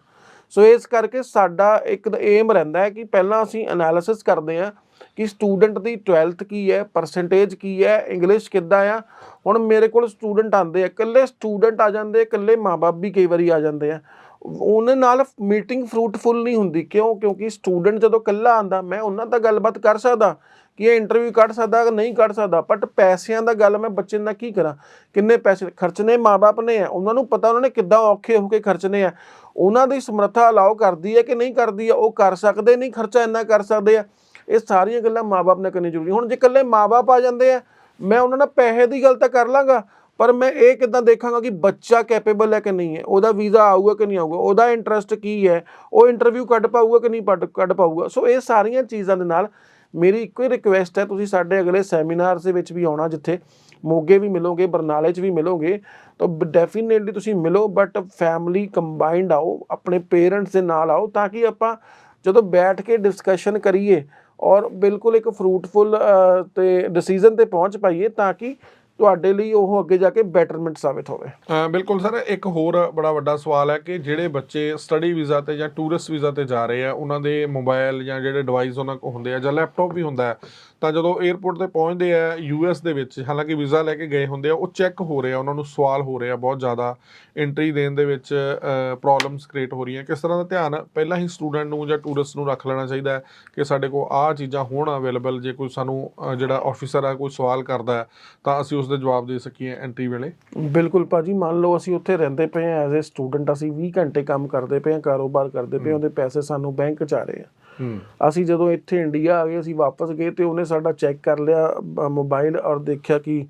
ਸੋ ਇਸ ਕਰਕੇ ਸਾਡਾ ਇੱਕ ਏਮ ਰਹਿੰਦਾ ਹੈ ਕਿ ਪਹਿਲਾਂ ਅਸੀਂ ਐਨਾਲਿਸਿਸ ਕਰਦੇ ਹਾਂ ਕਿ ਸਟੂਡੈਂਟ ਦੀ 12th ਕੀ ਹੈ ਪਰਸੈਂਟੇਜ ਕੀ ਹੈ ਇੰਗਲਿਸ਼ ਕਿੱਦਾਂ ਆ? ਹੁਣ ਮੇਰੇ ਕੋਲ ਸਟੂਡੈਂਟ ਆਉਂਦੇ ਆ, ਇਕੱਲੇ ਸਟੂਡੈਂਟ ਆ ਜਾਂਦੇ, ਇਕੱਲੇ ਮਾਪੇ ਵੀ ਕਈ ਵਾਰੀ ਆ ਜਾਂਦੇ ਆ। ਉਹਨਾਂ ਨਾਲ ਮੀਟਿੰਗ ਫਰੂਟਫੁਲ ਨਹੀਂ ਹੁੰਦੀ, ਕਿਉਂ? ਕਿਉਂਕਿ ਸਟੂਡੈਂਟ ਜਦੋਂ ਇਕੱਲਾ ਆਂਦਾ ਮੈਂ ਉਹਨਾਂ ਦਾ ਗੱਲਬਾਤ ਕਰ ਸਕਦਾ ਕਿ ਇਹ ਇੰਟਰਵਿਊ ਕੱਢ ਸਕਦਾ ਕਿ ਨਹੀਂ ਕੱਢ ਸਕਦਾ ਬਟ ਪੈਸਿਆਂ ਦਾ ਗੱਲ ਮੈਂ ਬੱਚੇ ਨਾਲ ਕੀ ਕਰਾਂ? ਕਿੰਨੇ ਪੈਸੇ ਖਰਚਣੇ ਮਾਪੇ ਨੇ ਆ, ਉਹਨਾਂ ਨੂੰ ਪਤਾ ਉਹਨਾਂ ਨੇ ਕਿੱਦਾਂ ਔਖੇ ਹੋ ਕੇ ਖਰਚਣੇ ਆ। ਉਹਨਾਂ ਦੀ ਸਮਰੱਥਾ ਅਲਾਉ ਕਰਦੀ ਹੈ ਕਿ ਨਹੀਂ ਕਰਦੀ ਹੈ ਉਹ ਕਰ ਸਕਦੇ ਨਹੀਂ, ਖਰਚਾ ਇੰਨਾ ਕਰ ਸਕਦੇ ਆ। ਇਹ ਸਾਰੀਆਂ ਗੱਲਾਂ ਮਾਪੇ ਨੇ ਕਰਨੀ ਜ਼ਰੂਰੀ। ਹੁਣ ਜੇ ਇਕੱਲੇ ਮਾਪੇ ਆ ਜਾਂਦੇ ਆ, ਮੈਂ ਉਹਨਾਂ ਨਾਲ ਪੈਸੇ ਦੀ ਗੱਲ ਤਾਂ ਕਰ ਲਾਂਗਾ, ਪਰ ਮੈਂ ਇਹ ਕਿਦਾਂ ਦੇਖਾਂਗਾ ਕਿ ਬੱਚਾ ਕੈਪੇਬਲ ਹੈ ਕਿ ਨਹੀਂ ਹੈ? ਉਹਦਾ ਵੀਜ਼ਾ ਆਊਗਾ ਕਿ ਨਹੀਂ ਆਊਗਾ? ਉਹਦਾ ਇੰਟਰਸਟ ਕੀ ਹੈ? ਉਹ ਇੰਟਰਵਿਊ ਕੱਢ ਪਾਊਗਾ ਕਿ ਨਹੀਂ ਪੱਡ- ਕੱਢ ਪਾਊਗਾ? ਸੋ ਇਹ ਸਾਰੀਆਂ ਚੀਜ਼ਾਂ ਦੇ ਨਾਲ ਮੇਰੀ ਇੱਕੋ ਹੀ ਰਿਕੁਐਸਟ ਹੈ, ਤੁਸੀਂ ਸਾਡੇ ਅਗਲੇ ਸੈਮੀਨਾਰ ਦੇ ਵਿੱਚ ਵੀ ਆਉਣਾ, ਜਿੱਥੇ ਮੋਗੇ ਵੀ ਮਿਲੋਗੇ, ਬਰਨਾਲੇ 'ਚ ਵੀ ਮਿਲੋਗੇ, ਤਾਂ ਡੈਫੀਨੇਟਲੀ ਤੁਸੀਂ ਮਿਲੋ ਬਟ ਫੈਮਿਲੀ ਕੰਬਾਈਨਡ ਆਓ, ਆਪਣੇ ਪੇਰੈਂਟਸ ਦੇ ਨਾਲ ਆਓ, ਤਾਂ ਕਿ ਆਪਾਂ ਜਦੋਂ ਬੈਠ ਕੇ ਡਿਸਕਸ਼ਨ ਕਰੀਏ ਔਰ ਬਿਲਕੁਲ ਇੱਕ ਫਰੂਟਫੁਲ ਤੇ ਡਿਸੀਜਨ ਤੇ ਪਹੁੰਚ ਪਾਈਏ ਤਾਂ ਕਿ ਤੁਹਾਡੇ ਲਈ ਉਹ ਅੱਗੇ ਜਾ ਕੇ ਬੈਟਰਮੈਂਟ ਸਾਬਿਤ ਹੋਵੇ। ਬਿਲਕੁਲ ਸਰ, ਇੱਕ ਹੋਰ ਬੜਾ ਵੱਡਾ ਸਵਾਲ ਹੈ ਕਿ ਜਿਹੜੇ ਬੱਚੇ ਸਟੱਡੀ ਵੀਜ਼ਾ ਤੇ ਜਾਂ ਟੂਰਿਸਟ ਵੀਜ਼ਾ ਤੇ ਜਾ ਰਹੇ ਆ, ਉਹਨਾਂ ਦੇ ਮੋਬਾਈਲ ਜਾਂ ਜਿਹੜੇ ਡਿਵਾਈਸ ਉਹਨਾਂ ਕੋਲ ਹੁੰਦੇ ਆ ਜਾਂ ਲੈਪਟਾਪ ਵੀ ਹੁੰਦਾ ਹੈ ਤਾਂ ਜਦੋਂ 에ਅਰਪੋਰਟ ਤੇ ਪਹੁੰਚਦੇ ਆ ਯੂਐਸ ਦੇ ਵਿੱਚ ਹਾਲਾਂਕਿ ਵੀਜ਼ਾ ਲੈ ਕੇ ਗਏ ਹੁੰਦੇ ਆ ਉਹ ਚੈੱਕ ਹੋ ਰਹੇ ਆ ਉਹਨਾਂ ਨੂੰ ਸਵਾਲ ਹੋ ਰਹੇ ਆ ਬਹੁਤ ਜ਼ਿਆਦਾ ਐਂਟਰੀ ਦੇਣ ਦੇ ਵਿੱਚ ਪ੍ਰੋਬਲਮਸ ਕ੍ਰੀਏਟ ਹੋ ਰਹੀਆਂ। ਕਿਸ ਤਰ੍ਹਾਂ ਦਾ ਧਿਆਨ ਪਹਿਲਾਂ ਹੀ ਸਟੂਡੈਂਟ ਨੂੰ ਜਾਂ ਟੂਰਿਸਟ ਨੂੰ ਰੱਖ ਲੈਣਾ ਚਾਹੀਦਾ ਹੈ ਕਿ ਸਾਡੇ ਕੋਲ ਆਹ ਚੀਜ਼ਾਂ ਹੋਣ ਅਵੇਲੇਬਲ ਜੇ ਕੋਈ ਸਾਨੂੰ ਜਿਹੜਾ ਆਫੀਸਰ ਆ ਕੋਈ ਸਵਾਲ ਕਰਦਾ ਹੈ ਤਾਂ ਅਸੀਂ ਉਸ ਦੇ ਜਵਾਬ ਦੇ ਸਕੀਏ ਐਂਟਰੀ ਵੇਲੇ। ਬਿਲਕੁਲ ਭਾਜੀ ਮੰਨ ਲਓ ਅਸੀਂ ਉੱਥੇ ਰਹਿੰਦੇ ਪਏ ਹਾਂ ਐਜ਼ ਅ ਸਟੂਡੈਂਟ ਅਸੀਂ 20 ਘੰਟੇ ਕੰਮ ਕਰਦੇ ਪਏ ਹਾਂ ਕਾਰੋਬਾਰ ਕਰਦੇ ਪਏ ਉਹਦੇ ਪੈਸੇ ਸਾਨੂੰ ਬੈਂਕ 'ਚ ਆ ਰਹੇ ਆ। ਅਸੀਂ ਜਦੋਂ ਇੱਥੇ ਇੰਡੀਆ ਆ ਗਏ ਅਸੀਂ ਵਾਪਸ ਗਏ ਤੇ ਉਹਨੇ ਸਾਡਾ ਚੈੱਕ ਕਰ ਲਿਆ ਮੋਬਾਈਲ ਔਰ ਦੇਖਿਆ ਕਿ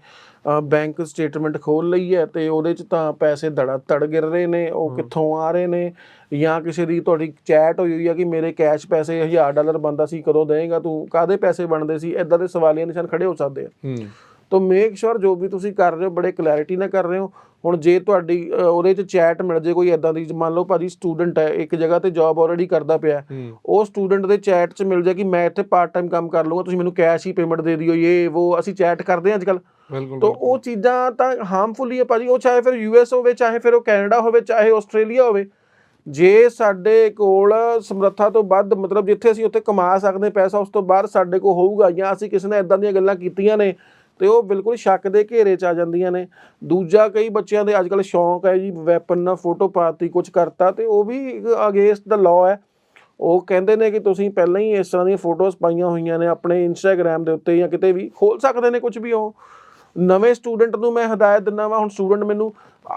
ਬੈਂਕ ਸਟੇਟਮੈਂਟ ਖੋਲ ਲਈ ਹੈ ਤੇ ਉਹਦੇ 'ਚ ਤਾਂ ਪੈਸੇ ਧੜਾ ਧੜ ਗਿਰ ਰਹੇ ਨੇ ਉਹ ਕਿੱਥੋਂ ਆ ਰਹੇ ਨੇ ਜਾਂ ਕਿਸੇ ਦੀ ਤੁਹਾਡੀ ਚੈਟ ਹੋਈ ਹੋਈ ਆ ਕਿ ਮੇਰੇ ਕੈਸ਼ ਪੈਸੇ 1000 ਡਾਲਰ ਬੰਦਾ ਸੀ ਕਦੋਂ ਦੇਏਗਾ ਤੂੰ ਕਾਦੇ ਪੈਸੇ ਬਣਦੇ ਸੀ ਇਦਾਂ ਦੇ ਸਵਾਲੀਆ ਨਿਸ਼ਾਨ ਖੜੇ ਹੋ ਸਕਦੇ ਆ। ਹੂੰ। ਤੋ ਮੇਕ ਸ਼ੋਰ ਜੋ ਵੀ ਤੁਸੀਂ ਕਰ ਰਹੇ ਹੋ ਬੜੇ ਕਲੈਰਿਟੀ ਨਾਲ ਕਰ ਰਹੇ ਹੋ। ਹੁਣ ਜੇ ਤੁਹਾਡੀ ਉਹਦੇ 'ਚ ਚੈਟ ਮਿਲ ਜੇ ਕੋਈ ਐਦਾਂ ਦੀ ਮੰਨ ਲਓ ਭਾਜੀ ਸਟੂਡੈਂਟ ਹੈ ਇੱਕ ਜਗ੍ਹਾ ਤੇ ਜੌਬ ਆਲਰੇਡੀ ਕਰਦਾ ਪਿਆ ਉਹ ਸਟੂਡੈਂਟ ਦੇ ਚੈਟ 'ਚ ਮਿਲ ਜਾਏ ਕਿ ਮੈਂ ਇੱਥੇ ਪਾਰਟ ਟਾਈਮ ਕੰਮ ਕਰ ਲੂੰਗਾ ਤੁਸੀਂ ਮੈਨੂੰ ਕੈਸ਼ ਹੀ ਪੇਮੈਂਟ ਦੇ ਦਿਓ ਇਹ ਉਹ ਅਸੀਂ ਚੈਟ ਕਰਦੇ ਹਾਂ ਅੱਜਕੱਲ ਤੋ ਉਹ ਚੀਜ਼ਾਂ ਤਾਂ ਹਾਰਮਫੁਲ ਹੀ ਹੈ ਭਾਜੀ ਉਹ ਚਾਹੇ ਫਿਰ ਯੂਐਸ ਹੋਵੇ ਚਾਹੇ ਫਿਰ ਉਹ ਕੈਨੇਡਾ ਹੋਵੇ ਚਾਹੇ ਆਸਟ੍ਰੇਲੀਆ ਹੋਵੇ। ਜੇ ਸਾਡੇ ਕੋਲ ਸਮਰੱਥਾ ਤੋਂ ਵੱਧ ਮਤਲਬ ਜਿੱਥੇ ਅਸੀਂ ਉੱਥੇ ਕਮਾ ਸਕਦੇ ਪੈਸਾ ਉਸ ਤੋਂ ਬਾਅਦ ਸਾਡੇ ਕੋਲ ਹੋਊਗਾ ਜਾਂ ਅਸੀਂ ਕਿਸੇ ਨੇ ਇਦਾਂ ਦੀਆਂ ਗੱਲਾਂ ਕੀਤੀਆਂ ਨੇ ਤੇ ਉਹ ਬਿਲਕੁਲ ਸ਼ੱਕ ਦੇ ਘੇਰੇ 'ਚ ਆ ਜਾਂਦੀਆਂ ਨੇ। ਦੂਜਾ ਕਈ ਬੱਚਿਆਂ ਦੇ ਅੱਜਕੱਲ ਸ਼ੌਂਕ ਹੈ ਜੀ ਵੈਪਨ ਨਾਲ ਫੋਟੋ ਪਾਤੀ ਕੁਝ ਕਰਤਾ ਤੇ ਉਹ ਵੀ ਅਗੇਂਸਟ ਦਾ ਲਾਅ ਹੈ। ਉਹ ਕਹਿੰਦੇ ਨੇ ਕਿ ਤੁਸੀਂ ਪਹਿਲਾਂ ਹੀ ਇਸ ਤਰ੍ਹਾਂ ਦੀਆਂ ਫੋਟੋਜ਼ ਪਾਈਆਂ ਹੋਈਆਂ ਨੇ ਆਪਣੇ ਇੰਸਟਾਗ੍ਰam ਦੇ ਉੱਤੇ ਜਾਂ ਕਿਤੇ ਵੀ, ਖੋਲ ਸਕਦੇ ਨੇ ਕੁਝ ਵੀ ਉਹ। ਨਵੇਂ ਸਟੂਡੈਂਟ ਨੂੰ ਮੈਂ ਹਦਾਇਤ ਦਿੰਦਾ ਵਾਂ, ਹੁਣ ਸਟੂਡੈਂਟ ਮੈਨੂੰ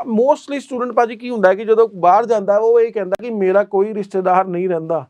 ਮੋਸਟਲੀ ਸਟੂਡੈਂਟ ਭਾਜੀ ਕੀ ਹੁੰਦਾ ਕਿ ਜਦੋਂ ਬਾਹਰ ਜਾਂਦਾ, ਉਹ ਇਹ ਕਹਿੰਦਾ ਕਿ ਮੇਰਾ ਕੋਈ ਰਿਸ਼ਤੇਦਾਰ ਨਹੀਂ ਰਹਿੰਦਾ।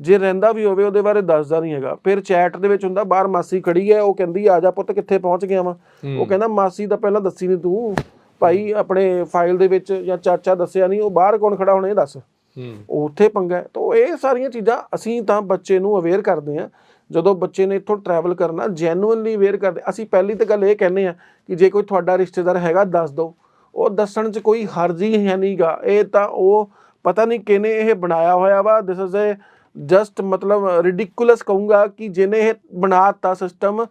ਜੇ ਰਹਿੰਦਾ ਵੀ ਹੋਵੇ ਉਹਦੇ ਬਾਰੇ ਦੱਸਦਾ ਨਹੀਂ ਹੈਗਾ। ਫਿਰ ਚੈਟ ਦੇ ਵਿੱਚ ਹੁੰਦਾ ਬਾਹਰ ਮਾਸੀ ਖੜੀ ਹੈ ਉਹ ਕਹਿੰਦੀ ਆ ਜਾ ਪੁੱਤ ਕਿੱਥੇ ਪਹੁੰਚ ਗਿਆ ਵਾ? ਉਹ ਕਹਿੰਦਾ ਮਾਸੀ ਤਾਂ ਪਹਿਲਾਂ ਦੱਸੀ ਨਹੀਂ ਤੂੰ। ਭਾਈ ਆਪਣੇ ਫਾਈਲ ਦੇ ਵਿੱਚ ਜਾਂ ਚਾਚਾ ਦੱਸਿਆ ਨਹੀਂ ਉਹ ਬਾਹਰ ਕੌਣ ਖੜਾ ਹੁਣ ਇਹ ਦੱਸ। ਹੂੰ। ਉੱਥੇ ਪੰਗਾ ਹੈ। ਤਾਂ ਇਹ ਸਾਰੀਆਂ ਚੀਜ਼ਾਂ ਅਸੀਂ ਤਾਂ ਬੱਚੇ ਨੂੰ ਅਵੇਅਰ ਕਰਦੇ ਹਾਂ। ਜਦੋਂ ਬੱਚੇ ਨੇ ਇੱਥੋਂ ਟਰੈਵਲ ਕਰਨਾ ਜੈਨੂਇਨਲੀ ਅਵੇਅਰ ਕਰਦੇ ਅਸੀਂ ਪਹਿਲੀ ਤਾਂ ਗੱਲ ਇਹ ਕਹਿੰਦੇ ਆ ਕਿ ਜੇ ਕੋਈ ਤੁਹਾਡਾ ਰਿਸ਼ਤੇਦਾਰ ਹੈਗਾ ਦੱਸ ਦਿਓ ਉਹ ਦੱਸਣ 'ਚ ਕੋਈ ਹਰਜ ਹੀ ਹੈ ਨਹੀਂਗਾ ਇਹ ਤਾਂ ਉਹ ਪਤਾ ਨਹੀਂ ਕਿਨੇ ਇਹ ਬਣਾਇਆ ਹੋਇਆ ਵਾ। ਦਿਸ ਇਜ਼ ਅ ਜਸਟ ਮਤਲਬ ਰਿਡਿਕੂਲਸ ਕਹੂੰਗਾ ਕਿ ਜਿਹਨੇ ਇਹ ਬਣਾਤਾ ਸਿਸਟਮ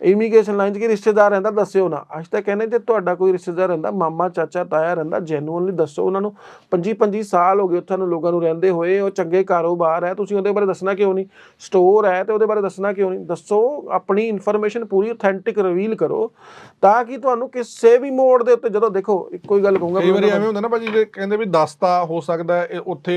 ਇਮੀਗ੍ਰੇਸ਼ਨ ਲਾਈਨ 'ਚ ਕਿ ਰਿਸ਼ਤੇਦਾਰ ਰਹਿੰਦਾ ਦੱਸਿਓ ਨਾ। ਅੱਜ ਤਾਂ ਕਹਿੰਦੇ ਜੇ ਤੁਹਾਡਾ ਕੋਈ ਰਿਸ਼ਤੇਦਾਰ ਰਹਿੰਦਾ ਮਾਮਾ ਚਾਚਾ ਤਾਇਆ ਰਹਿੰਦਾ ਜੈਨੂਇਨਲੀ ਦੱਸੋ ਉਹਨਾਂ ਨੂੰ। 25 25 ਸਾਲ ਹੋ ਗਏ ਉੱਥੇ ਨੂੰ ਲੋਕਾਂ ਨੂੰ ਰਹਿੰਦੇ ਹੋਏ ਉਹ ਚੰਗੇ ਕਾਰੋਬਾਰ ਹੈ ਤੁਸੀਂ ਉਹਦੇ ਬਾਰੇ ਦੱਸਣਾ ਕਿਉਂ ਨਹੀਂ? ਸਟੋਰ ਹੈ ਤੇ ਉਹਦੇ ਬਾਰੇ ਦੱਸਣਾ ਕਿਉਂ ਨਹੀਂ? ਦੱਸੋ ਆਪਣੀ ਇਨਫੋਰਮੇਸ਼ਨ ਪੂਰੀ ਆਥੈਂਟਿਕ ਰਿਵੀਲ ਕਰੋ ਤਾਂ ਕਿ ਤੁਹਾਨੂੰ ਕਿਸੇ ਵੀ ਮੋੜ ਦੇ ਉੱਤੇ ਜਦੋਂ ਦੇਖੋ ਇੱਕੋ ਹੀ ਗੱਲ ਕਹੂੰਗਾ ਕਈ ਵਾਰੀ ਐਵੇਂ ਹੁੰਦਾ ਨਾ ਭਾਜੀ ਜੇ ਕਹਿੰਦੇ ਵੀ ਦੱਸਤਾ ਹੋ ਸਕਦਾ ਉੱਥੇ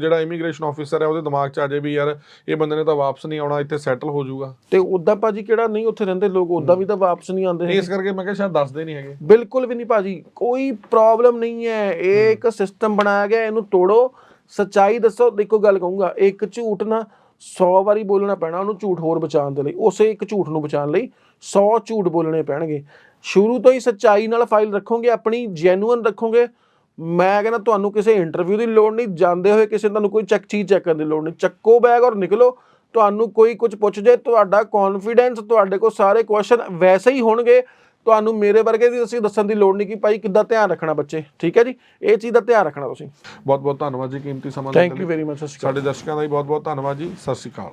ਜਿਹੜਾ ਇਮੀਗ੍ਰੇਸ਼ਨ ਆਫੀਸਰ ਹੈ ਉਹਦੇ ਦਿਮਾਗ 'ਚ ਆ ਜਾਏ ਵੀ ਯਾਰ ਇਹ ਬੰਦੇ ਨੇ ਤਾਂ ਵਾਪਸ ਨਹੀਂ ਆਉਣਾ ਇੱਥੇ ਸੈਟਲ ਹੋ ਜਾਊਗਾ। ਤੇ ਉਦਾਂ ਭਾਜੀ ਕਿਹੜਾ ਨਹੀਂ ਉੱਥੇ ਰਹਿੰਦੇ ਲੋਕ ਉਦਾਂ ਵੀ ਤਾਂ ਵਾਪਸ ਨਹੀਂ ਆਉਂਦੇ। ਇਸ ਕਰਕੇ ਮੈਂ ਕਿਹਾ ਸ਼ਾਇਦ ਦੱਸਦੇ ਨਹੀਂ ਹੈਗੇ। ਬਿਲਕੁਲ ਵੀ ਨਹੀਂ ਭਾਜੀ ਕੋਈ ਪ੍ਰੋਬਲਮ ਨਹੀਂ ਹੈ। ਇਹ ਇੱਕ ਸਿਸਟਮ ਬਣਾਇਆ ਗਿਆ ਇਹਨੂੰ ਤੋੜੋ। ਸੱਚਾਈ ਦੱਸੋ ਦੇਖੋ ਗੱਲ ਕਹੂੰਗਾ ਇੱਕ ਝੂਠ ਨਾ 100 ਵਾਰੀ ਬੋਲਣਾ ਪੈਣਾ ਉਹਨੂੰ ਝੂਠ ਹੋਰ ਬਚਾਉਣ ਦੇ ਲਈ। ਉਸੇ ਇੱਕ ਝੂਠ ਨੂੰ ਬਚਾਉਣ ਲਈ 100 ਝੂਠ ਬੋਲਣੇ ਪੈਣਗੇ। ਸ਼ੁਰੂ ਤੋਂ ਹੀ ਸੱਚਾਈ ਨਾਲ ਫਾਈਲ ਰੱਖੋਗੇ ਆਪਣੀ ਜੈਨੂਇਨ ਰੱਖੋਗੇ। ਮੈਂ ਕਹਿੰਦਾ ਤੁਹਾਨੂੰ ਕਿਸੇ ਇੰਟਰਵਿਊ ਦੀ ਲੋੜ ਨਹੀਂ ਜਾਂਦੇ ਹੋਏ ਕਿਸੇ ਤੁਹਾਨੂੰ ਕੋਈ ਚੈੱਕ ਚੀਜ਼ ਚੈੱਕ ਕਰਨ ਦੀ ਲੋੜ ਨਹੀਂ। ਚੱਕੋ ਬੈਗ ਔਰ ਨਿਕਲੋ। ਤੁਹਾਨੂੰ ਕੋਈ ਕੁਝ ਪੁੱਛ ਜੇ ਤੁਹਾਡਾ ਕੌਨਫੀਡੈਂਸ ਤੁਹਾਡੇ ਕੋਲ ਸਾਰੇ ਕੁਐਸਚਨ ਵੈਸੇ ਹੀ ਹੋਣਗੇ। ਤੁਹਾਨੂੰ ਮੇਰੇ ਵਰਗੇ ਦੀ ਅਸੀਂ ਦੱਸਣ ਦੀ ਲੋੜ ਨਹੀਂ ਕਿ ਭਾਈ ਕਿੱਦਾਂ ਧਿਆਨ ਰੱਖਣਾ ਬੱਚੇ ਠੀਕ ਹੈ ਜੀ? ਇਹ ਚੀਜ਼ ਦਾ ਧਿਆਨ ਰੱਖਣਾ ਤੁਸੀਂ। ਬਹੁਤ ਬਹੁਤ ਧੰਨਵਾਦ ਜੀ ਕੀਮਤੀ ਸਮਾਂ ਦੇਣ ਥੈਂਕ ਦੇ ਯੂ ਲਈ। ਵੈਰੀ ਮਚ ਸਾਡੇ ਦਰਸ਼ਕਾਂ ਦਾ ਵੀ ਬਹੁਤ ਬਹੁਤ ਧੰਨਵਾਦ ਜੀ ਸਤਿ ਸ਼੍ਰੀ ਅਕਾਲ।